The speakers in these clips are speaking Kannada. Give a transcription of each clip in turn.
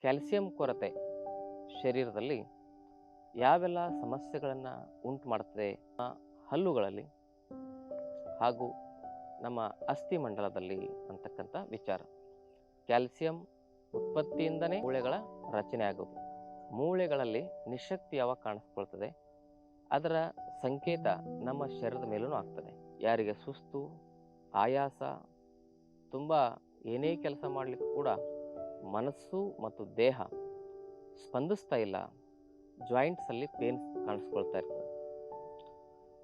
ಕ್ಯಾಲ್ಸಿಯಂ ಕೊರತೆ ಶರೀರದಲ್ಲಿ ಯಾವೆಲ್ಲ ಸಮಸ್ಯೆಗಳನ್ನು ಉಂಟು ಮಾಡುತ್ತದೆ ಹಲ್ಲುಗಳಲ್ಲಿ ಹಾಗೂ ನಮ್ಮ ಅಸ್ಥಿಮಂಡಲದಲ್ಲಿ ಅಂತಕ್ಕಂಥ ವಿಚಾರ. ಕ್ಯಾಲ್ಸಿಯಂ ಉತ್ಪತ್ತಿಯಿಂದನೇ ಮೂಳೆಗಳ ರಚನೆ ಆಗೋದು. ಮೂಳೆಗಳಲ್ಲಿ ನಿಶಕ್ತಿ ಯಾವಾಗ ಕಾಣಿಸ್ಕೊಳ್ತದೆ? ಅದರ ಸಂಕೇತ ನಮ್ಮ ಶರೀರದ ಮೇಲೂ ಆಗ್ತದೆ. ಯಾರಿಗೆ ಸುಸ್ತು, ಆಯಾಸ, ತುಂಬ ಏನೇ ಕೆಲಸ ಮಾಡಲಿಕ್ಕೂ ಕೂಡ ಮನಸ್ಸು ಮತ್ತು ದೇಹ ಸ್ಪಂದಿಸ್ತಾ ಇಲ್ಲ. ಜಾಯಿಂಟ್ಸಲ್ಲಿ ಪೇನ್ ಕಾಣಿಸ್ಕೊಳ್ತಾ ಇರ್ತದೆ.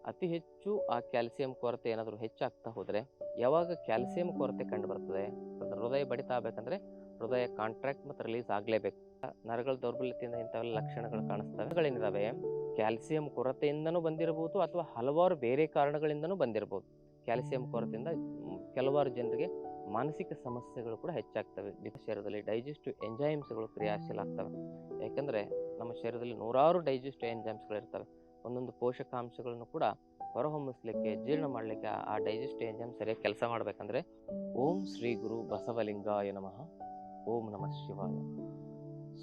ಅತಿ ಹೆಚ್ಚು ಆ ಕ್ಯಾಲ್ಸಿಯಂ ಕೊರತೆ ಏನಾದರೂ ಹೆಚ್ಚಾಗ್ತಾ ಹೋದರೆ ಯಾವಾಗ ಕ್ಯಾಲ್ಸಿಯಂ ಕೊರತೆ ಕಂಡು ಬರ್ತದೆ ಹೃದಯ ಬಡಿತ ಆಗಬೇಕಂದ್ರೆ ಹೃದಯ ಕಾಂಟ್ರಾಕ್ಟ್ ಮತ್ತು ರಿಲೀಸ್ ಆಗಲೇಬೇಕು. ನರಗಳ ದೌರ್ಬಲ್ಯತೆಯಿಂದ ಇಂಥವೆಲ್ಲ ಲಕ್ಷಣಗಳು ಕಾಣಿಸ್ತವೆ. ಕ್ಯಾಲ್ಸಿಯಂ ಕೊರತೆಯಿಂದನೂ ಬಂದಿರಬಹುದು ಅಥವಾ ಹಲವಾರು ಬೇರೆ ಕಾರಣಗಳಿಂದನೂ ಬಂದಿರಬಹುದು ಕ್ಯಾಲ್ಸಿಯಂ ಕೊರತೆಯಿಂದ ಕೆಲವಾರು ಜನರಿಗೆ ಮಾನಸಿಕ ಸಮಸ್ಯೆಗಳು ಕೂಡ ಹೆಚ್ಚಾಗ್ತವೆ. ಶರೀರದಲ್ಲಿ ಡೈಜೆಸ್ಟಿವ್ ಎಂಜೈಮ್ಸ್ಗಳು ಕ್ರಿಯಾಶೀಲ ಆಗ್ತವೆ ಯಾಕಂದರೆ ನಮ್ಮ ಶರೀರದಲ್ಲಿ ನೂರಾರು ಡೈಜೆಸ್ಟಿವ್ ಎಂಜೈಮ್ಸ್ಗಳು ಇರ್ತವೆ. ಒಂದೊಂದು ಪೋಷಕಾಂಶಗಳನ್ನು ಕೂಡ ಹೊರಹೊಮ್ಮಿಸ್ಲಿಕ್ಕೆ, ಜೀರ್ಣ ಮಾಡಲಿಕ್ಕೆ ಆ ಡೈಜೆಸ್ಟಿವ್ ಎಂಜೈಮ್ ಸರಿಯಾಗಿ ಕೆಲಸ ಮಾಡಬೇಕಂದ್ರೆ ಓಂ ಶ್ರೀ ಗುರು ಬಸವಲಿಂಗಾಯ ನಮಃ. ಓಂ ನಮಃ ಶಿವಾಯ.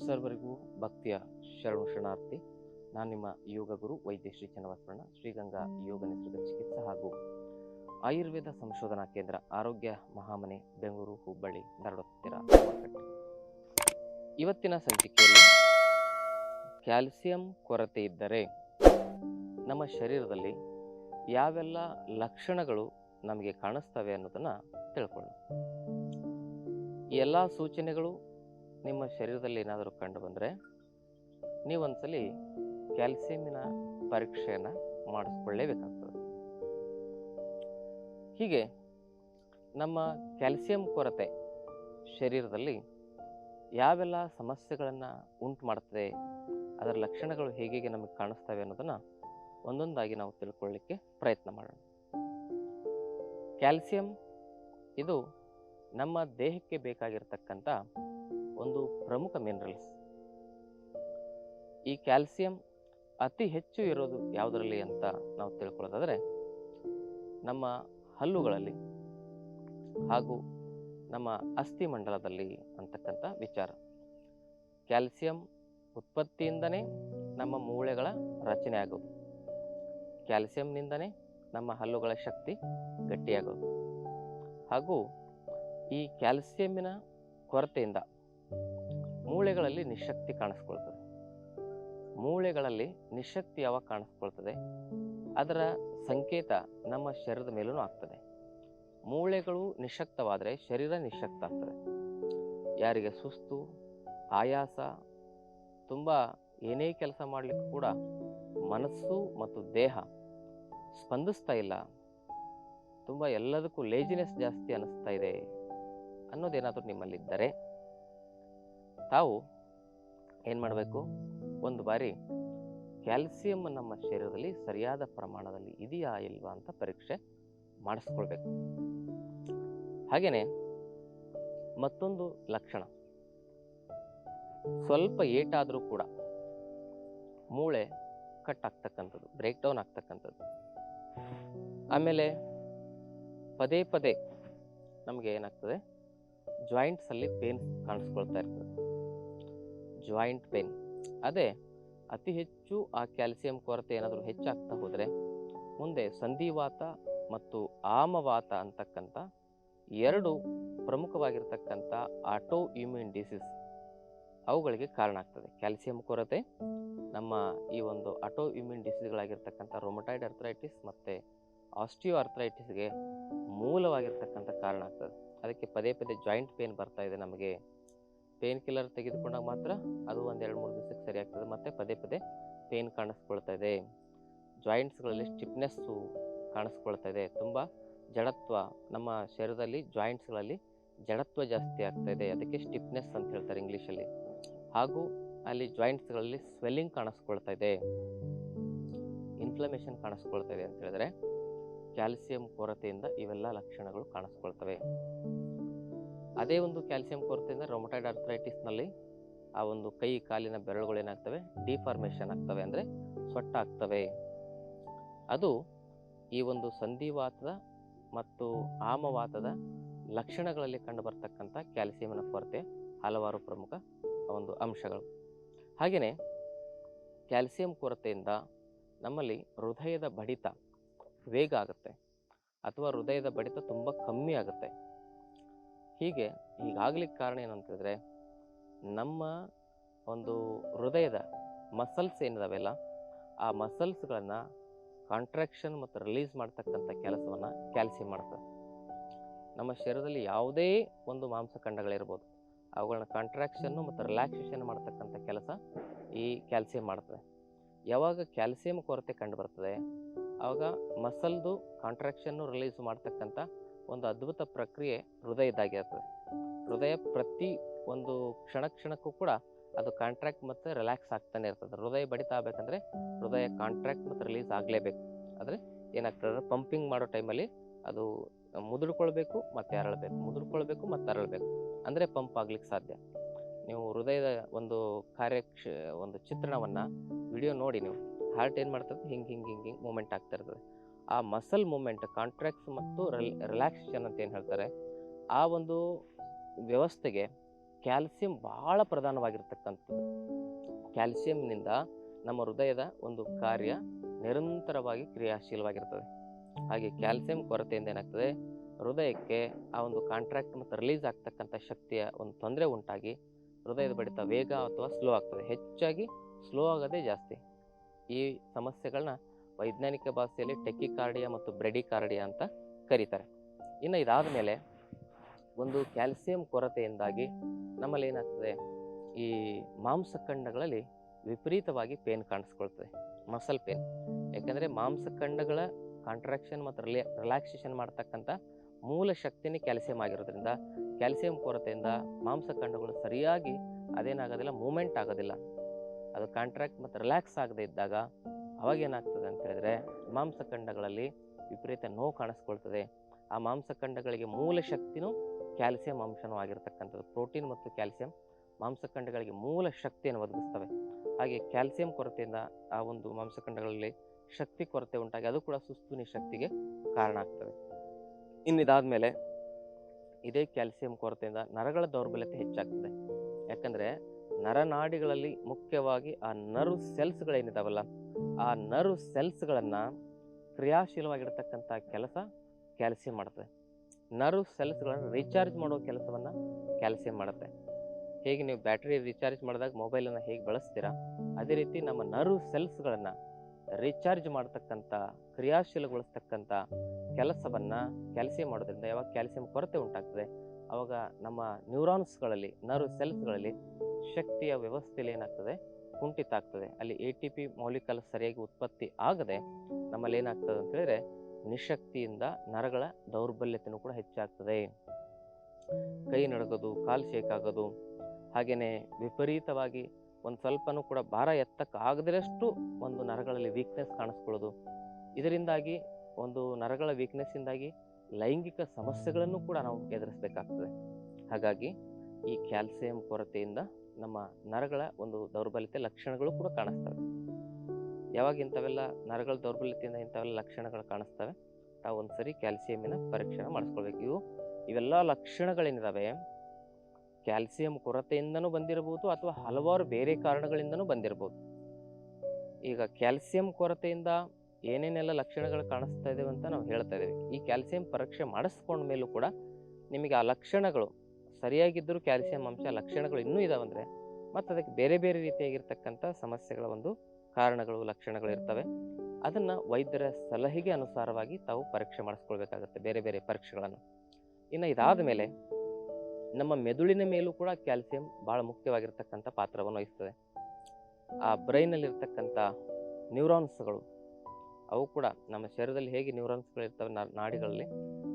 ಸರ್ವರಿಗೂ ಭಕ್ತಿಯ ಶರಣು ಶರಣಾರ್ಥಿ. ನಾನು ನಿಮ್ಮ ಯೋಗ ಗುರು ವೈದ್ಯ ಶ್ರೀ ಚನ್ನಬಸವಣ್ಣ ಶ್ರೀಗಂಗಾ ಯೋಗ ನಿಸರ್ಗ ಚಿಕಿತ್ಸೆ ಹಾಗೂ ಆಯುರ್ವೇದ ಸಂಶೋಧನಾ ಕೇಂದ್ರ ಆರೋಗ್ಯ ಮಹಾಮನೆ, ಬೆಂಗಳೂರು, ಹುಬ್ಬಳ್ಳಿ ಧಾರವಾಡ ಇವತ್ತಿನ ಸಂಚಿಕೆಯಲ್ಲಿ ಕ್ಯಾಲ್ಸಿಯಂ ಕೊರತೆ ಇದ್ದರೆ ನಮ್ಮ ಶರೀರದಲ್ಲಿ ಯಾವೆಲ್ಲ ಲಕ್ಷಣಗಳು ನಮಗೆ ಕಾಣಿಸ್ತವೆ ಅನ್ನೋದನ್ನು ತಿಳ್ಕೊಳ್ಳೋಣ. ಎಲ್ಲ ಸೂಚನೆಗಳು ನಿಮ್ಮ ಶರೀರದಲ್ಲಿ ಏನಾದರೂ ಕಂಡು ಬಂದರೆ ನೀವೊಂದ್ಸಲಿ ಕ್ಯಾಲ್ಸಿಯಮಿನ ಪರೀಕ್ಷೆಯನ್ನು ಮಾಡಿಸ್ಕೊಳ್ಳೇಬೇಕಾಗ್ತದೆ. ಹೀಗೆ ನಮ್ಮ ಕ್ಯಾಲ್ಸಿಯಂ ಕೊರತೆ ಶರೀರದಲ್ಲಿ ಯಾವೆಲ್ಲ ಸಮಸ್ಯೆಗಳನ್ನು ಉಂಟು ಮಾಡ್ತದೆ, ಅದರ ಲಕ್ಷಣಗಳು ಹೇಗೆ ನಮಗೆ ಕಾಣಿಸ್ತವೆ ಅನ್ನೋದನ್ನು ಒಂದೊಂದಾಗಿ ನಾವು ತಿಳ್ಕೊಳ್ಳಿಕ್ಕೆ ಪ್ರಯತ್ನ ಮಾಡೋಣ. ಕ್ಯಾಲ್ಸಿಯಂ ಇದು ನಮ್ಮ ದೇಹಕ್ಕೆ ಬೇಕಾಗಿರ್ತಕ್ಕಂಥ ಒಂದು ಪ್ರಮುಖ ಮಿನರಲ್ಸ್ ಈ ಕ್ಯಾಲ್ಸಿಯಂ ಅತಿ ಹೆಚ್ಚು ಇರೋದು ಯಾವುದರಲ್ಲಿ ಅಂತ ನಾವು ತಿಳ್ಕೊಳ್ಳೋದಾದರೆ ನಮ್ಮ ಹಲ್ಲುಗಳಲ್ಲಿ ಹಾಗೂ ನಮ್ಮ ಅಸ್ಥಿ ಮಂಡಲದಲ್ಲಿ ಅಂತಕ್ಕಂಥ ವಿಚಾರ. ಕ್ಯಾಲ್ಸಿಯಂ ಉತ್ಪತ್ತಿಯಿಂದನೇ ನಮ್ಮ ಮೂಳೆಗಳ ರಚನೆ ಆಗೋದು ಕ್ಯಾಲ್ಸಿಯಂನಿಂದನೇ ನಮ್ಮ ಹಲ್ಲುಗಳ ಶಕ್ತಿ ಗಟ್ಟಿಯಾಗೋದು. ಹಾಗೂ ಈ ಕ್ಯಾಲ್ಸಿಯಮ್ಮಿನ ಕೊರತೆಯಿಂದ ಮೂಳೆಗಳಲ್ಲಿ ನಿಶಕ್ತಿ ಕಾಣಿಸ್ಕೊಳ್ತದೆ. ಮೂಳೆಗಳಲ್ಲಿ ನಿಶಕ್ತಿ ಯಾವಾಗ ಕಾಣಿಸ್ಕೊಳ್ತದೆ? ಅದರ ಸಂಕೇತ ನಮ್ಮ ಶರೀರದ ಮೇಲೂ ಆಗ್ತದೆ. ಮೂಳೆಗಳು ನಿಶಕ್ತವಾದರೆ ಶರೀರ ನಿಶಕ್ತ ಆಗ್ತದೆ. ಯಾರಿಗೆ ಸುಸ್ತು, ಆಯಾಸ, ತುಂಬ ಏನೇ ಕೆಲಸ ಮಾಡಲಿಕ್ಕೂ ಕೂಡ ಮನಸ್ಸು ಮತ್ತು ದೇಹ ಸ್ಪಂದಿಸ್ತಾ ಇಲ್ಲ. ತುಂಬ ಎಲ್ಲದಕ್ಕೂ ಲೇಜಿನೆಸ್ ಜಾಸ್ತಿ ಅನ್ನಿಸ್ತಾ ಇದೆ ಅನ್ನೋದೇನಾದರೂ ನಿಮ್ಮಲ್ಲಿದ್ದರೆ ತಾವು ಏನು ಮಾಡಬೇಕು? ಒಂದು ಬಾರಿ ಕ್ಯಾಲ್ಸಿಯಂ ನಮ್ಮ ಶರೀರದಲ್ಲಿ ಸರಿಯಾದ ಪ್ರಮಾಣದಲ್ಲಿ ಇದೆಯಾ ಇಲ್ವಾ ಅಂತ ಪರೀಕ್ಷೆ ಮಾಡಿಸ್ಕೊಳ್ಬೇಕು. ಹಾಗೆಯೇ ಮತ್ತೊಂದು ಲಕ್ಷಣ. ಸ್ವಲ್ಪ ಏಟಾದರೂ ಕೂಡ ಮೂಳೆ ಕಟ್ ಆಗ್ತಕ್ಕಂಥದ್ದು ಬ್ರೇಕ್ ಡೌನ್ ಆಗ್ತಕ್ಕಂಥದ್ದು. ಆಮೇಲೆ ಪದೇ ಪದೇ ನಮಗೆ ಏನಾಗ್ತದೆ? ಜಾಯಿಂಟ್ಸಲ್ಲಿ ಪೇನ್ ಕಾಣಿಸ್ಕೊಳ್ತಾ ಇರ್ತದೆ. ಜಾಯಿಂಟ್ ಪೇನ್ ಅದೇ ಅತಿ ಹೆಚ್ಚು ಆ ಕ್ಯಾಲ್ಸಿಯಂ ಕೊರತೆ ಏನಾದರೂ ಹೆಚ್ಚಾಗ್ತಾ ಹೋದರೆ ಮುಂದೆ ಸಂಧಿವಾತ ಮತ್ತು ಆಮವಾತ ಅಂತಕ್ಕಂಥ ಎರಡು ಪ್ರಮುಖವಾಗಿರ್ತಕ್ಕಂಥ ಆಟೋ ಇಮ್ಯೂನ್ ಡಿಸೀಸ್ ಅವುಗಳಿಗೆ ಕಾರಣ ಆಗ್ತದೆ. ಕ್ಯಾಲ್ಸಿಯಂ ಕೊರತೆ, ನಮ್ಮ ಈ ಒಂದು ಆಟೋ ಇಮ್ಯೂನ್ ಡಿಸೀಸ್ಗಳಾಗಿರ್ತಕ್ಕಂಥ ರೊಮಟೈಡ್ ಅರ್ಥರೈಟಿಸ್ ಮತ್ತು ಆಸ್ಟಿಯೋ ಅರ್ಥರೈಟಿಸ್ಗೆ ಮೂಲವಾಗಿರ್ತಕ್ಕಂಥ ಕಾರಣ ಆಗ್ತದೆ. ಅದಕ್ಕೆ ಪದೇ ಪದೇ ಜಾಯಿಂಟ್ ಪೇನ್ ಬರ್ತಾ ಇದೆ ನಮಗೆ. ಪೇನ್ ಕಿಲ್ಲರ್ ತೆಗೆದುಕೊಂಡಾಗ ಮಾತ್ರ ಅದು ಒಂದು ಎರಡು ಮೂರು ದಿವಸಕ್ಕೆ ಸರಿ ಆಗ್ತದೆ, ಮತ್ತು ಪದೇ ಪದೇ ಪೇನ್ ಕಾಣಿಸ್ಕೊಳ್ತಾ ಇದೆ ಜಾಯಿಂಟ್ಸ್ಗಳಲ್ಲಿ ಸ್ಟಿಫ್ನೆಸ್ಸು ಕಾಣಿಸ್ಕೊಳ್ತಾ ಇದೆ ತುಂಬ ಜಡತ್ವ, ನಮ್ಮ ಶರೀರದಲ್ಲಿ ಜಾಯಿಂಟ್ಸ್ಗಳಲ್ಲಿ ಜಡತ್ವ ಜಾಸ್ತಿ ಆಗ್ತಾ ಇದೆ ಅದಕ್ಕೆ ಸ್ಟಿಫ್ನೆಸ್ ಅಂತ ಹೇಳ್ತಾರೆ ಇಂಗ್ಲೀಷಲ್ಲಿ. ಹಾಗೂ ಅಲ್ಲಿ ಜಾಯಿಂಟ್ಸ್ಗಳಲ್ಲಿ ಸ್ವೆಲ್ಲಿಂಗ್ ಕಾಣಿಸ್ಕೊಳ್ತಾ ಇದೆ ಇನ್ಫ್ಲಮೇಷನ್ ಕಾಣಿಸ್ಕೊಳ್ತಾ ಇದೆ ಅಂತ ಹೇಳಿದ್ರೆ ಕ್ಯಾಲ್ಸಿಯಂ ಕೊರತೆಯಿಂದ ಇವೆಲ್ಲ ಲಕ್ಷಣಗಳು ಕಾಣಿಸ್ಕೊಳ್ತವೆ. ಅದೇ ಒಂದು ಕ್ಯಾಲ್ಸಿಯಂ ಕೊರತೆಯಿಂದ ರೊಮಟೈಡ್ ಆರ್ಥ್ರೈಟಿಸ್ನಲ್ಲಿ ಆ ಒಂದು ಕೈ ಕಾಲಿನ ಬೆರಳುಗಳು ಏನಾಗ್ತವೆ? ಡಿಫಾರ್ಮೇಷನ್ ಆಗ್ತವೆ ಅಂದರೆ ಸೊಟ್ಟಾಗ್ತವೆ. ಅದು ಈ ಒಂದು ಸಂಧಿವಾತದ ಮತ್ತು ಆಮವಾತದ ಲಕ್ಷಣಗಳಲ್ಲಿ ಕಂಡುಬರ್ತಕ್ಕಂಥ ಕ್ಯಾಲ್ಸಿಯಂನ ಕೊರತೆ, ಹಲವಾರು ಪ್ರಮುಖ ಒಂದು ಅಂಶಗಳು. ಹಾಗೆಯೇ ಕ್ಯಾಲ್ಸಿಯಂ ಕೊರತೆಯಿಂದ ನಮ್ಮಲ್ಲಿ ಹೃದಯದ ಬಡಿತ ವೇಗ ಆಗುತ್ತೆ. ಅಥವಾ ಹೃದಯದ ಬಡಿತ ತುಂಬ ಕಮ್ಮಿ ಆಗುತ್ತೆ. ಹೀಗೆ ಹೀಗಾಗ್ಲಿಕ್ಕೆ ಕಾರಣ ಏನು ಅಂತಂದರೆ ನಮ್ಮ ಒಂದು ಹೃದಯದ ಮಸಲ್ಸ್ ಏನಿದಾವೆಲ್ಲ, ಆ ಮಸಲ್ಸ್ಗಳನ್ನು ಕಾಂಟ್ರಾಕ್ಷನ್ ಮತ್ತು ರಿಲೀಸ್ ಮಾಡ್ತಕ್ಕಂಥ ಕೆಲಸವನ್ನು ಕ್ಯಾಲ್ಸಿಯಂ ಮಾಡ್ತದೆ. ನಮ್ಮ ಶರೀರದಲ್ಲಿ ಯಾವುದೇ ಒಂದು ಮಾಂಸಖಂಡಗಳಿರ್ಬೋದು, ಅವುಗಳನ್ನ ಕಾಂಟ್ರಾಕ್ಷನ್ನು ಮತ್ತು ರಿಲ್ಯಾಕ್ಸೇಷನ್ ಮಾಡ್ತಕ್ಕಂಥ ಕೆಲಸ ಈ ಕ್ಯಾಲ್ಸಿಯಂ ಮಾಡ್ತದೆ. ಯಾವಾಗ ಕ್ಯಾಲ್ಸಿಯಂ ಕೊರತೆ ಕಂಡುಬರ್ತದೆ ಆವಾಗ ಮಸಲ್ದು ಕಾಂಟ್ರಾಕ್ಷನ್ನು ರಿಲೀಸ್ ಮಾಡ್ತಕ್ಕಂಥ ಒಂದು ಅದ್ಭುತ ಪ್ರಕ್ರಿಯೆ ಹೃದಯದಾಗಿರ್ತದೆ ಹೃದಯ ಪ್ರತಿ ಒಂದು ಕ್ಷಣ ಕ್ಷಣಕ್ಕೂ ಕೂಡ ಅದು ಕಾಂಟ್ರಾಕ್ಟ್ ಮತ್ತು ರಿಲ್ಯಾಕ್ಸ್ ಆಗ್ತಾನೆ ಇರ್ತದೆ. ಹೃದಯ ಬಡಿತ ಆಗಬೇಕಂದ್ರೆ ಹೃದಯ ಕಾಂಟ್ರಾಕ್ಟ್ ಮತ್ತು ರಿಲೀಸ್ ಆಗಲೇಬೇಕು. ಆದರೆ ಏನಾಗ್ತದೆ ಪಂಪಿಂಗ್ ಮಾಡೋ ಟೈಮಲ್ಲಿ ಅದು ಮುದುಡ್ಕೊಳ್ಬೇಕು ಮತ್ತು ಅರಳಬೇಕು. ಮುದುಡ್ಕೊಳ್ಬೇಕು ಮತ್ತು ಅರಳಬೇಕು. ಅಂದರೆ ಪಂಪ್ ಆಗ್ಲಿಕ್ಕೆ ಸಾಧ್ಯ. ನೀವು ಹೃದಯದ ಒಂದು ಕಾರ್ಯಕ್ಷ ಒಂದು ಚಿತ್ರಣವನ್ನು ವಿಡಿಯೋ ನೋಡಿ ನೀವು. ಹಾರ್ಟ್ ಏನು ಮಾಡ್ತದೆ? ಹಿಂಗೆ ಹಿಂಗೆ ಹಿಂಗೆ ಹಿಂಗೆ ಮೂಮೆಂಟ್ ಆಗ್ತಾ ಇರ್ತದೆ. ಆ ಮಸಲ್ ಮೂಮೆಂಟ್ ಕಾಂಟ್ರಾಕ್ಟ್ಸ್ ಮತ್ತು ರಿಲ್ಯಾಕ್ಸೇಷನ್ ಅಂತ ಏನು ಹೇಳ್ತಾರೆ, ಆ ಒಂದು ವ್ಯವಸ್ಥೆಗೆ ಕ್ಯಾಲ್ಸಿಯಂ ಭಾಳ ಪ್ರಧಾನವಾಗಿರ್ತಕ್ಕಂಥದ್ದು. ಕ್ಯಾಲ್ಸಿಯಂನಿಂದ ನಮ್ಮ ಹೃದಯದ ಒಂದು ಕಾರ್ಯ ನಿರಂತರವಾಗಿ ಕ್ರಿಯಾಶೀಲವಾಗಿರ್ತದೆ. ಹಾಗೆ ಕ್ಯಾಲ್ಸಿಯಂ ಕೊರತೆಯಿಂದ ಏನಾಗ್ತದೆ, ಹೃದಯಕ್ಕೆ ಆ ಒಂದು ಕಾಂಟ್ರಾಕ್ಟ್ ಮತ್ತು ರಿಲೀಸ್ ಆಗ್ತಕ್ಕಂಥ ಶಕ್ತಿಯ ಒಂದು ತೊಂದರೆ ಉಂಟಾಗಿ ಹೃದಯದ ಬಡಿತ ವೇಗ ಅಥವಾ ಸ್ಲೋ ಆಗ್ತದೆ. ಹೆಚ್ಚಾಗಿ ಸ್ಲೋ ಆಗೋದೇ ಜಾಸ್ತಿ. ಈ ಸಮಸ್ಯೆಗಳನ್ನ ವೈಜ್ಞಾನಿಕ ಭಾಷೆಯಲ್ಲಿ ಟೆಕಿಕಾರ್ಡಿಯಾ ಮತ್ತು ಬ್ರೆಡಿಕಾರ್ಡಿಯಾ ಅಂತ ಕರೀತಾರೆ. ಇನ್ನು ಇದಾದ ಮೇಲೆ ಒಂದು ಕ್ಯಾಲ್ಸಿಯಂ ಕೊರತೆಯಿಂದಾಗಿ ನಮ್ಮಲ್ಲಿ ಏನಾಗ್ತದೆ, ಈ ಮಾಂಸಖಂಡಗಳಲ್ಲಿ ವಿಪರೀತವಾಗಿ ಪೇನ್ ಕಾಣಿಸ್ಕೊಳ್ತದೆ, ಮಸಲ್ ಪೇನ್. ಯಾಕಂದರೆ ಮಾಂಸಖಂಡಗಳ ಕಾಂಟ್ರಾಕ್ಷನ್ ಮತ್ತು ರಿಲೇ, ರಿಲ್ಯಾಕ್ಸೇಷನ್ ಮಾಡ್ತಕ್ಕಂಥ ಮೂಲ ಶಕ್ತಿನೇ ಕ್ಯಾಲ್ಸಿಯಂ ಆಗಿರೋದ್ರಿಂದ ಕ್ಯಾಲ್ಸಿಯಂ ಕೊರತೆಯಿಂದ ಮಾಂಸಖಂಡಗಳು ಸರಿಯಾಗಿ ಅದೇನಾಗೋದಿಲ್ಲ, ಮೂಮೆಂಟ್ ಆಗೋದಿಲ್ಲ. ಅದು ಕಾಂಟ್ರಾಕ್ಟ್ ಮತ್ತು ರಿಲ್ಯಾಕ್ಸ್ ಆಗದೇ ಇದ್ದಾಗ ಅವಾಗ ಏನಾಗ್ತದೆ ಅಂತ ಹೇಳಿದ್ರೆ, ಮಾಂಸಖಂಡಗಳಲ್ಲಿ ವಿಪರೀತ ನೋವು ಕಾಣಿಸ್ಕೊಳ್ತದೆ. ಆ ಮಾಂಸಖಂಡಗಳಿಗೆ ಮೂಲ ಶಕ್ತಿನೂ ಕ್ಯಾಲ್ಸಿಯಂ ಅಂಶನೂ ಆಗಿರ್ತಕ್ಕಂಥದ್ದು. ಪ್ರೋಟೀನ್ ಮತ್ತು ಕ್ಯಾಲ್ಸಿಯಂ ಮಾಂಸಖಂಡಗಳಿಗೆ ಮೂಲ ಶಕ್ತಿಯನ್ನು ಒದಗಿಸ್ತವೆ. ಹಾಗೆ ಕ್ಯಾಲ್ಸಿಯಂ ಕೊರತೆಯಿಂದ ಆ ಒಂದು ಮಾಂಸಖಂಡಗಳಲ್ಲಿ ಶಕ್ತಿ ಕೊರತೆ ಉಂಟಾಗಿ ಅದು ಕೂಡ ಸುಸ್ತುನಿ ಶಕ್ತಿಗೆ ಕಾರಣ ಆಗ್ತದೆ. ಇನ್ನಿದಾದ್ಮೇಲೆ ಇದೇ ಕ್ಯಾಲ್ಸಿಯಂ ಕೊರತೆಯಿಂದ ನರಗಳ ದೌರ್ಬಲ್ಯತೆ ಹೆಚ್ಚಾಗ್ತದೆ. ಯಾಕಂದ್ರೆ ನರನಾಡಿಗಳಲ್ಲಿ ಮುಖ್ಯವಾಗಿ ಆ ನರ್ವ್ ಸೆಲ್ಸ್ಗಳೇನಿದಾವಲ್ಲ ಆ ನರ್ವ್ ಸೆಲ್ಸ್ಗಳನ್ನು ಕ್ರಿಯಾಶೀಲವಾಗಿರ್ತಕ್ಕಂಥ ಕೆಲಸ ಕ್ಯಾಲ್ಸಿಯಂ ಮಾಡುತ್ತೆ. ನರ್ವ್ ಸೆಲ್ಸ್ಗಳನ್ನು ರೀಚಾರ್ಜ್ ಮಾಡೋ ಕೆಲಸವನ್ನು ಕ್ಯಾಲ್ಸಿಯಂ ಮಾಡುತ್ತೆ. ಹೇಗೆ ನೀವು ಬ್ಯಾಟ್ರಿ ರೀಚಾರ್ಜ್ ಮಾಡಿದಾಗ ಮೊಬೈಲನ್ನು ಹೇಗೆ ಬಳಸ್ತೀರಾ? ಅದೇ ರೀತಿ ನಮ್ಮ ನರ್ವ್ ಸೆಲ್ಸ್ಗಳನ್ನು ರೀಚಾರ್ಜ್ ಮಾಡ್ತಕ್ಕಂಥ, ಕ್ರಿಯಾಶೀಲಗೊಳಿಸ್ತಕ್ಕಂಥ ಕೆಲಸವನ್ನು ಕ್ಯಾಲ್ಸಿಯಂ ಮಾಡೋದ್ರಿಂದ ಯಾವಾಗ ಕ್ಯಾಲ್ಸಿಯಂ ಕೊರತೆ ಉಂಟಾಗ್ತದೆ ಆವಾಗ ನಮ್ಮ ನ್ಯೂರಾನ್ಸ್ಗಳಲ್ಲಿ, ನರ್ವ್ ಸೆಲ್ಸ್ಗಳಲ್ಲಿ ಶಕ್ತಿಯ ವ್ಯವಸ್ಥೆಯಲ್ಲಿ ಏನಾಗ್ತದೆ? ಕುಂಠಿತ ಆಗ್ತದೆ ಅಲ್ಲಿ ಎ ಟಿ ಪಿ ಮೌಲಿಕಲ್ ಸರಿಯಾಗಿ ಉತ್ಪತ್ತಿ ಆಗದೆ ನಮ್ಮಲ್ಲಿ ಏನಾಗ್ತದೆ ಅಂತ ಹೇಳಿದ್ರೆ ನಿಶಕ್ತಿಯಿಂದ ನರಗಳ ದೌರ್ಬಲ್ಯತೆಯೂ ಕೂಡ ಹೆಚ್ಚಾಗ್ತದೆ. ಕೈ ನಡಗೋದು, ಕಾಲು ಶೇಕ್ ಆಗೋದು ಹಾಗೆಯೇ ವಿಪರೀತವಾಗಿ ಒಂದು ಸ್ವಲ್ಪನೂ ಕೂಡ ಭಾರ ಎತ್ತಕ್ಕೆ ಆಗದಿರಷ್ಟು ಒಂದು ನರಗಳಲ್ಲಿ ವೀಕ್ನೆಸ್ ಕಾಣಿಸ್ಕೊಳ್ಳೋದು. ಇದರಿಂದಾಗಿ ಒಂದು ನರಗಳ ವೀಕ್ನೆಸ್ಸಿಂದಾಗಿ ಲೈಂಗಿಕ ಸಮಸ್ಯೆಗಳನ್ನು ಕೂಡ ನಾವು ಎದುರಿಸಬೇಕಾಗ್ತದೆ. ಹಾಗಾಗಿ ಈ ಕ್ಯಾಲ್ಸಿಯಂ ಕೊರತೆಯಿಂದ ನಮ್ಮ ನರಗಳ ಒಂದು ದೌರ್ಬಲ್ಯತೆ ಲಕ್ಷಣಗಳು ಕೂಡ ಕಾಣಿಸ್ತವೆ. ಯಾವಾಗ ಇಂಥವೆಲ್ಲ ನರಗಳ ದೌರ್ಬಲ್ಯತೆಯಿಂದ ಇಂಥವೆಲ್ಲ ಲಕ್ಷಣಗಳು ಕಾಣಿಸ್ತವೆ, ತಾವು ಒಂದ್ಸರಿ ಕ್ಯಾಲ್ಸಿಯಮಿನ ಪರೀಕ್ಷೆ ಮಾಡಿಸ್ಕೊಳ್ಬೇಕು. ಇವು ಇವೆಲ್ಲ ಲಕ್ಷಣಗಳೇನಿದಾವೆ? ಕ್ಯಾಲ್ಸಿಯಂ ಕೊರತೆಯಿಂದನೂ ಬಂದಿರಬಹುದು ಅಥವಾ ಹಲವಾರು ಬೇರೆ ಕಾರಣಗಳಿಂದನೂ ಬಂದಿರಬಹುದು. ಈಗ ಕ್ಯಾಲ್ಸಿಯಂ ಕೊರತೆಯಿಂದ ಏನೇನೆಲ್ಲ ಲಕ್ಷಣಗಳು ಕಾಣಿಸ್ತಾ ಇದ್ದೇವೆ ಅಂತ ನಾವು ಹೇಳ್ತಾ ಇದ್ದೇವೆ. ಈ ಕ್ಯಾಲ್ಸಿಯಂ ಪರೀಕ್ಷೆ ಮಾಡಿಸ್ಕೊಂಡ ಮೇಲೂ ಕೂಡ ನಿಮಗೆ ಆ ಲಕ್ಷಣಗಳು ಸರಿಯಾಗಿದ್ದರೂ ಕ್ಯಾಲ್ಸಿಯಂ ಅಂಶ ಲಕ್ಷಣಗಳು ಇನ್ನೂ ಇದಾವಂದ್ರೆ ಮತ್ತು ಅದಕ್ಕೆ ಬೇರೆ ಬೇರೆ ರೀತಿಯಾಗಿರ್ತಕ್ಕಂಥ ಸಮಸ್ಯೆಗಳ ಒಂದು ಕಾರಣಗಳು ಲಕ್ಷಣಗಳು ಇರ್ತವೆ. ಅದನ್ನು ವೈದ್ಯರ ಸಲಹೆಗೆ ಅನುಸಾರವಾಗಿ ತಾವು ಪರೀಕ್ಷೆ ಮಾಡಿಸ್ಕೊಳ್ಬೇಕಾಗತ್ತೆ ಬೇರೆ ಬೇರೆ ಪರೀಕ್ಷೆಗಳನ್ನು. ಇನ್ನು ಇದಾದ ಮೇಲೆ ನಮ್ಮ ಮೆದುಳಿನ ಮೇಲೂ ಕೂಡ ಕ್ಯಾಲ್ಸಿಯಂ ಭಾಳ ಮುಖ್ಯವಾಗಿರ್ತಕ್ಕಂಥ ಪಾತ್ರವನ್ನು ವಹಿಸ್ತದೆ. ಆ ಬ್ರೈನಲ್ಲಿರ್ತಕ್ಕಂಥ ನ್ಯೂರಾನ್ಸ್ಗಳು ಅವು ಕೂಡ ನಮ್ಮ ಶರೀರದಲ್ಲಿ ಹೇಗೆ ನ್ಯೂರಾನ್ಸ್ಗಳು ಇರ್ತವೆ ನಾಡಿಗಳಲ್ಲಿ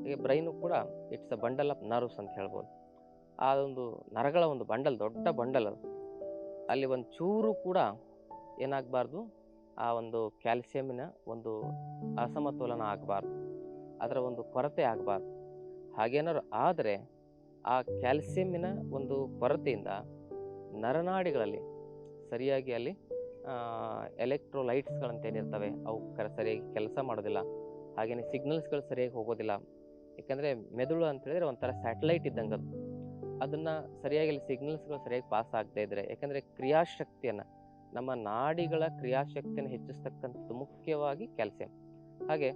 ಹಾಗೆ ಬ್ರೈನು ಕೂಡ it's a bundle of nerves ಅಂತ ಹೇಳ್ಬೋದು. ಆ ಒಂದು ನರಗಳ ಒಂದು ಬಂಡಲ್, ದೊಡ್ಡ ಬಂಡಲ್ ಅದು. ಅಲ್ಲಿ ಒಂದು ಚೂರು ಕೂಡ ಏನಾಗಬಾರ್ದು, ಆ ಒಂದು ಕ್ಯಾಲ್ಸಿಯಮಿನ ಒಂದು ಅಸಮತೋಲನ ಆಗಬಾರ್ದು, ಅದರ ಒಂದು ಕೊರತೆ ಆಗಬಾರ್ದು. ಹಾಗೇನಾದ್ರು ಆದರೆ ಆ ಕ್ಯಾಲ್ಸಿಯಮಿನ ಒಂದು ಕೊರತೆಯಿಂದ ನರನಾಡಿಗಳಲ್ಲಿ ಸರಿಯಾಗಿ ಅಲ್ಲಿ ಎಲೆಕ್ಟ್ರೋಲೈಟ್ಸ್ಗಳಂತ ಏನಿರ್ತವೆ ಅವು ಕ ಸರಿಯಾಗಿ ಕೆಲಸ ಮಾಡೋದಿಲ್ಲ. ಹಾಗೆಯೇ ಸಿಗ್ನಲ್ಸ್ಗಳು ಸರಿಯಾಗಿ ಹೋಗೋದಿಲ್ಲ. ಯಾಕಂದರೆ ಮೆದುಳು ಅಂತ ಹೇಳಿದ್ರೆ ಒಂಥರ ಸ್ಯಾಟಲೈಟ್ ಇದ್ದಂಗೆ ಅದು ಅದನ್ನು ಸರಿಯಾಗಿ ಸಿಗ್ನಲ್ಸ್ಗಳು ಸರಿಯಾಗಿ ಪಾಸ್ ಆಗ್ತಾ ಇದ್ದರೆ ಯಾಕಂದರೆ ಕ್ರಿಯಾಶಕ್ತಿಯನ್ನು, ನಮ್ಮ ನಾಡಿಗಳ ಕ್ರಿಯಾಶಕ್ತಿಯನ್ನು ಹೆಚ್ಚಿಸ್ತಕ್ಕಂಥದ್ದು ಮುಖ್ಯವಾಗಿ ಕ್ಯಾಲ್ಸಿಯಂ. ಹಾಗೆ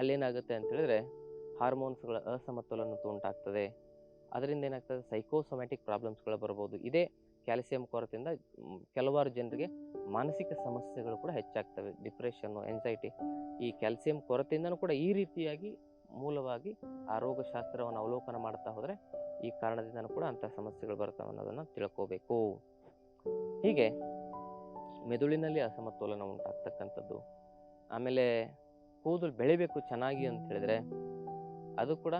ಅಲ್ಲೇನಾಗುತ್ತೆ ಅಂತ ಹೇಳಿದ್ರೆ ಹಾರ್ಮೋನ್ಸ್ಗಳ ಅಸಮತೋಲನ ಉಂಟಾಗ್ತದೆ. ಅದರಿಂದ ಏನಾಗ್ತದೆ? ಸೈಕೋಸೊಮ್ಯಾಟಿಕ್ ಪ್ರಾಬ್ಲಮ್ಸ್ಗಳು ಬರ್ಬೋದು. ಇದೇ ಕ್ಯಾಲ್ಸಿಯಂ ಕೊರತೆಯಿಂದ ಕೆಲವಾರು ಜನರಿಗೆ ಮಾನಸಿಕ ಸಮಸ್ಯೆಗಳು ಕೂಡ ಹೆಚ್ಚಾಗ್ತವೆ. ಡಿಪ್ರೆಷನ್ನು ಎಂಗ್ಸೈಟಿ ಈ ಕ್ಯಾಲ್ಸಿಯಂ ಕೊರತೆಯಿಂದನೂ ಕೂಡ ಈ ರೀತಿಯಾಗಿ ಮೂಲವಾಗಿ ಆ ರೋಗಶಾಸ್ತ್ರವನ್ನು ಅವಲೋಕನ ಮಾಡ್ತಾ ಹೋದರೆ ಈ ಕಾರಣದಿಂದ ಕೂಡ ಅಂಥ ಸಮಸ್ಯೆಗಳು ಬರ್ತವೆ ಅನ್ನೋದನ್ನು ತಿಳ್ಕೋಬೇಕು. ಹೀಗೆ ಮೆದುಳಿನಲ್ಲಿ ಅಸಮತೋಲನ ಉಂಟಾಗ್ತಕ್ಕಂಥದ್ದು, ಆಮೇಲೆ ಕೂದಲು ಬೆಳಿಬೇಕು ಚೆನ್ನಾಗಿ ಅಂತ ಹೇಳಿದ್ರೆ ಅದು ಕೂಡ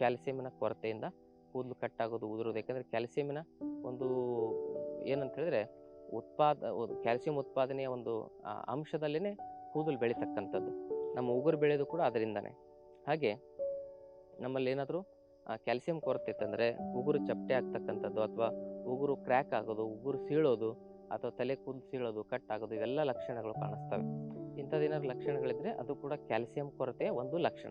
ಕ್ಯಾಲ್ಸಿಯಮಿನ ಕೊರತೆಯಿಂದ ಕೂದಲು ಕಟ್ಟಾಗೋದು ಉದುರೋದು. ಯಾಕಂದರೆ ಕ್ಯಾಲ್ಸಿಯಮಿನ ಒಂದು ಏನಂತ ಹೇಳಿದ್ರೆ ಉತ್ಪಾದ, ಕ್ಯಾಲ್ಸಿಯಂ ಉತ್ಪಾದನೆಯ ಒಂದು ಅಂಶದಲ್ಲಿನೇ ಕೂದಲು ಬೆಳೀತಕ್ಕಂಥದ್ದು. ನಮ್ಮ ಉಗುರು ಬೆಳೆಯೋದು ಕೂಡ ಅದರಿಂದನೇ. ಹಾಗೆ ನಮ್ಮಲ್ಲಿ ಏನಾದರೂ ಕ್ಯಾಲ್ಸಿಯಂ ಕೊರತೆ ಇತ್ತಂದರೆ ಉಗುರು ಚಪ್ಪಟೆ ಆಗ್ತಕ್ಕಂಥದ್ದು ಅಥವಾ ಉಗುರು ಕ್ರ್ಯಾಕ್ ಆಗೋದು, ಉಗುರು ಸೀಳೋದು ಅಥವಾ ತಲೆ ಕೂದಲು ಸೀಳೋದು ಕಟ್ ಆಗೋದು ಇವೆಲ್ಲ ಲಕ್ಷಣಗಳು ಕಾಣಿಸ್ತವೆ. ಇಂಥದ್ದೇನಾದ್ರು ಲಕ್ಷಣಗಳಿದ್ರೆ ಅದು ಕೂಡ ಕ್ಯಾಲ್ಸಿಯಂ ಕೊರತೆಯ ಒಂದು ಲಕ್ಷಣ.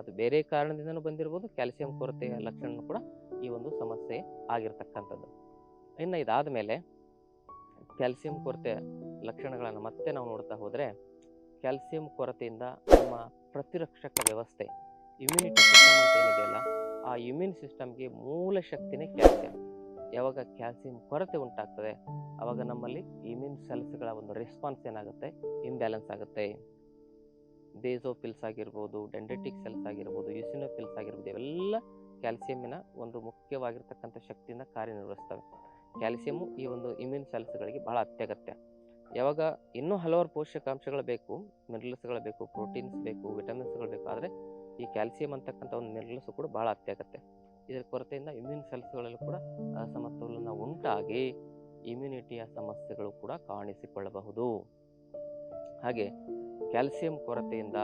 ಅದು ಬೇರೆ ಕಾರಣದಿಂದನೂ ಬಂದಿರ್ಬೋದು, ಕ್ಯಾಲ್ಸಿಯಂ ಕೊರತೆಯ ಲಕ್ಷಣ ಕೂಡ ಈ ಒಂದು ಸಮಸ್ಯೆ ಆಗಿರ್ತಕ್ಕಂಥದ್ದು. ಇನ್ನು ಇದಾದ ಮೇಲೆ ಕ್ಯಾಲ್ಸಿಯಂ ಕೊರತೆಯ ಲಕ್ಷಣಗಳನ್ನು ಮತ್ತೆ ನಾವು ನೋಡ್ತಾ ಹೋದರೆ ಕ್ಯಾಲ್ಸಿಯಂ ಕೊರತೆಯಿಂದ ನಮ್ಮ ಪ್ರತಿರಕ್ಷಕ ವ್ಯವಸ್ಥೆ, ಇಮ್ಯುನಿಟಿ ಸಿಸ್ಟಮ್ ಅಂತ ಏನಿದೆಯಲ್ಲ, ಆ ಇಮ್ಯೂನ್ ಸಿಸ್ಟಮ್ಗೆ ಮೂಲ ಶಕ್ತಿನೇ ಕ್ಯಾಲ್ಸಿಯಂ. ಯಾವಾಗ ಕ್ಯಾಲ್ಸಿಯಂ ಕೊರತೆ ಉಂಟಾಗ್ತದೆ ಆವಾಗ ನಮ್ಮಲ್ಲಿ ಇಮ್ಯೂನ್ ಸೆಲ್ಸ್ಗಳ ಒಂದು ರೆಸ್ಪಾನ್ಸ್ ಏನಾಗುತ್ತೆ? ಇಂಬ್ಯಾಲೆನ್ಸ್ ಆಗುತ್ತೆ. ಬೇಸೋಫಿಲ್ಸ್ ಆಗಿರ್ಬೋದು ಡೆಂಡೆಟಿಕ್ ಸೆಲ್ಸ್ ಆಗಿರ್ಬೋದು, ಯುಸಿನೋಫಿಲ್ಸ್ ಆಗಿರ್ಬೋದು, ಇವೆಲ್ಲ ಕ್ಯಾಲ್ಸಿಯಮಿನ ಒಂದು ಮುಖ್ಯವಾಗಿರ್ತಕ್ಕಂಥ ಶಕ್ತಿಯಿಂದ ಕಾರ್ಯನಿರ್ವಹಿಸ್ತವೆ. ಕ್ಯಾಲ್ಸಿಯಮ್ಮು ಈ ಒಂದು ಇಮ್ಯೂನ್ ಸೆಲ್ಸ್ಗಳಿಗೆ ಬಹಳ ಅತ್ಯಗತ್ಯ. ಯಾವಾಗ ಇನ್ನೂ ಹಲವಾರು ಪೋಷಕಾಂಶಗಳು ಬೇಕು ಮಿನರಲ್ಸ್ಗಳು ಬೇಕು ಪ್ರೋಟೀನ್ಸ್ ಬೇಕು ವಿಟಮಿನ್ಸ್ಗಳು ಬೇಕು, ಆದರೆ ಈ ಕ್ಯಾಲ್ಸಿಯಂ ಅಂತಕ್ಕಂಥ ಒಂದು ಮಿನರಲ್ಸ್ ಕೂಡ ಭಾಳ ಅತ್ಯಾಗತ್ತೆ. ಇದರ ಕೊರತೆಯಿಂದ ಇಮ್ಯೂನ್ ಸೆಲ್ಸ್ಗಳಲ್ಲೂ ಕೂಡ ಅಸಮತೋಲನ ಉಂಟಾಗಿ ಇಮ್ಯುನಿಟಿಯ ಸಮಸ್ಯೆಗಳು ಕೂಡ ಕಾಣಿಸಿಕೊಳ್ಳಬಹುದು. ಹಾಗೆ ಕ್ಯಾಲ್ಸಿಯಂ ಕೊರತೆಯಿಂದ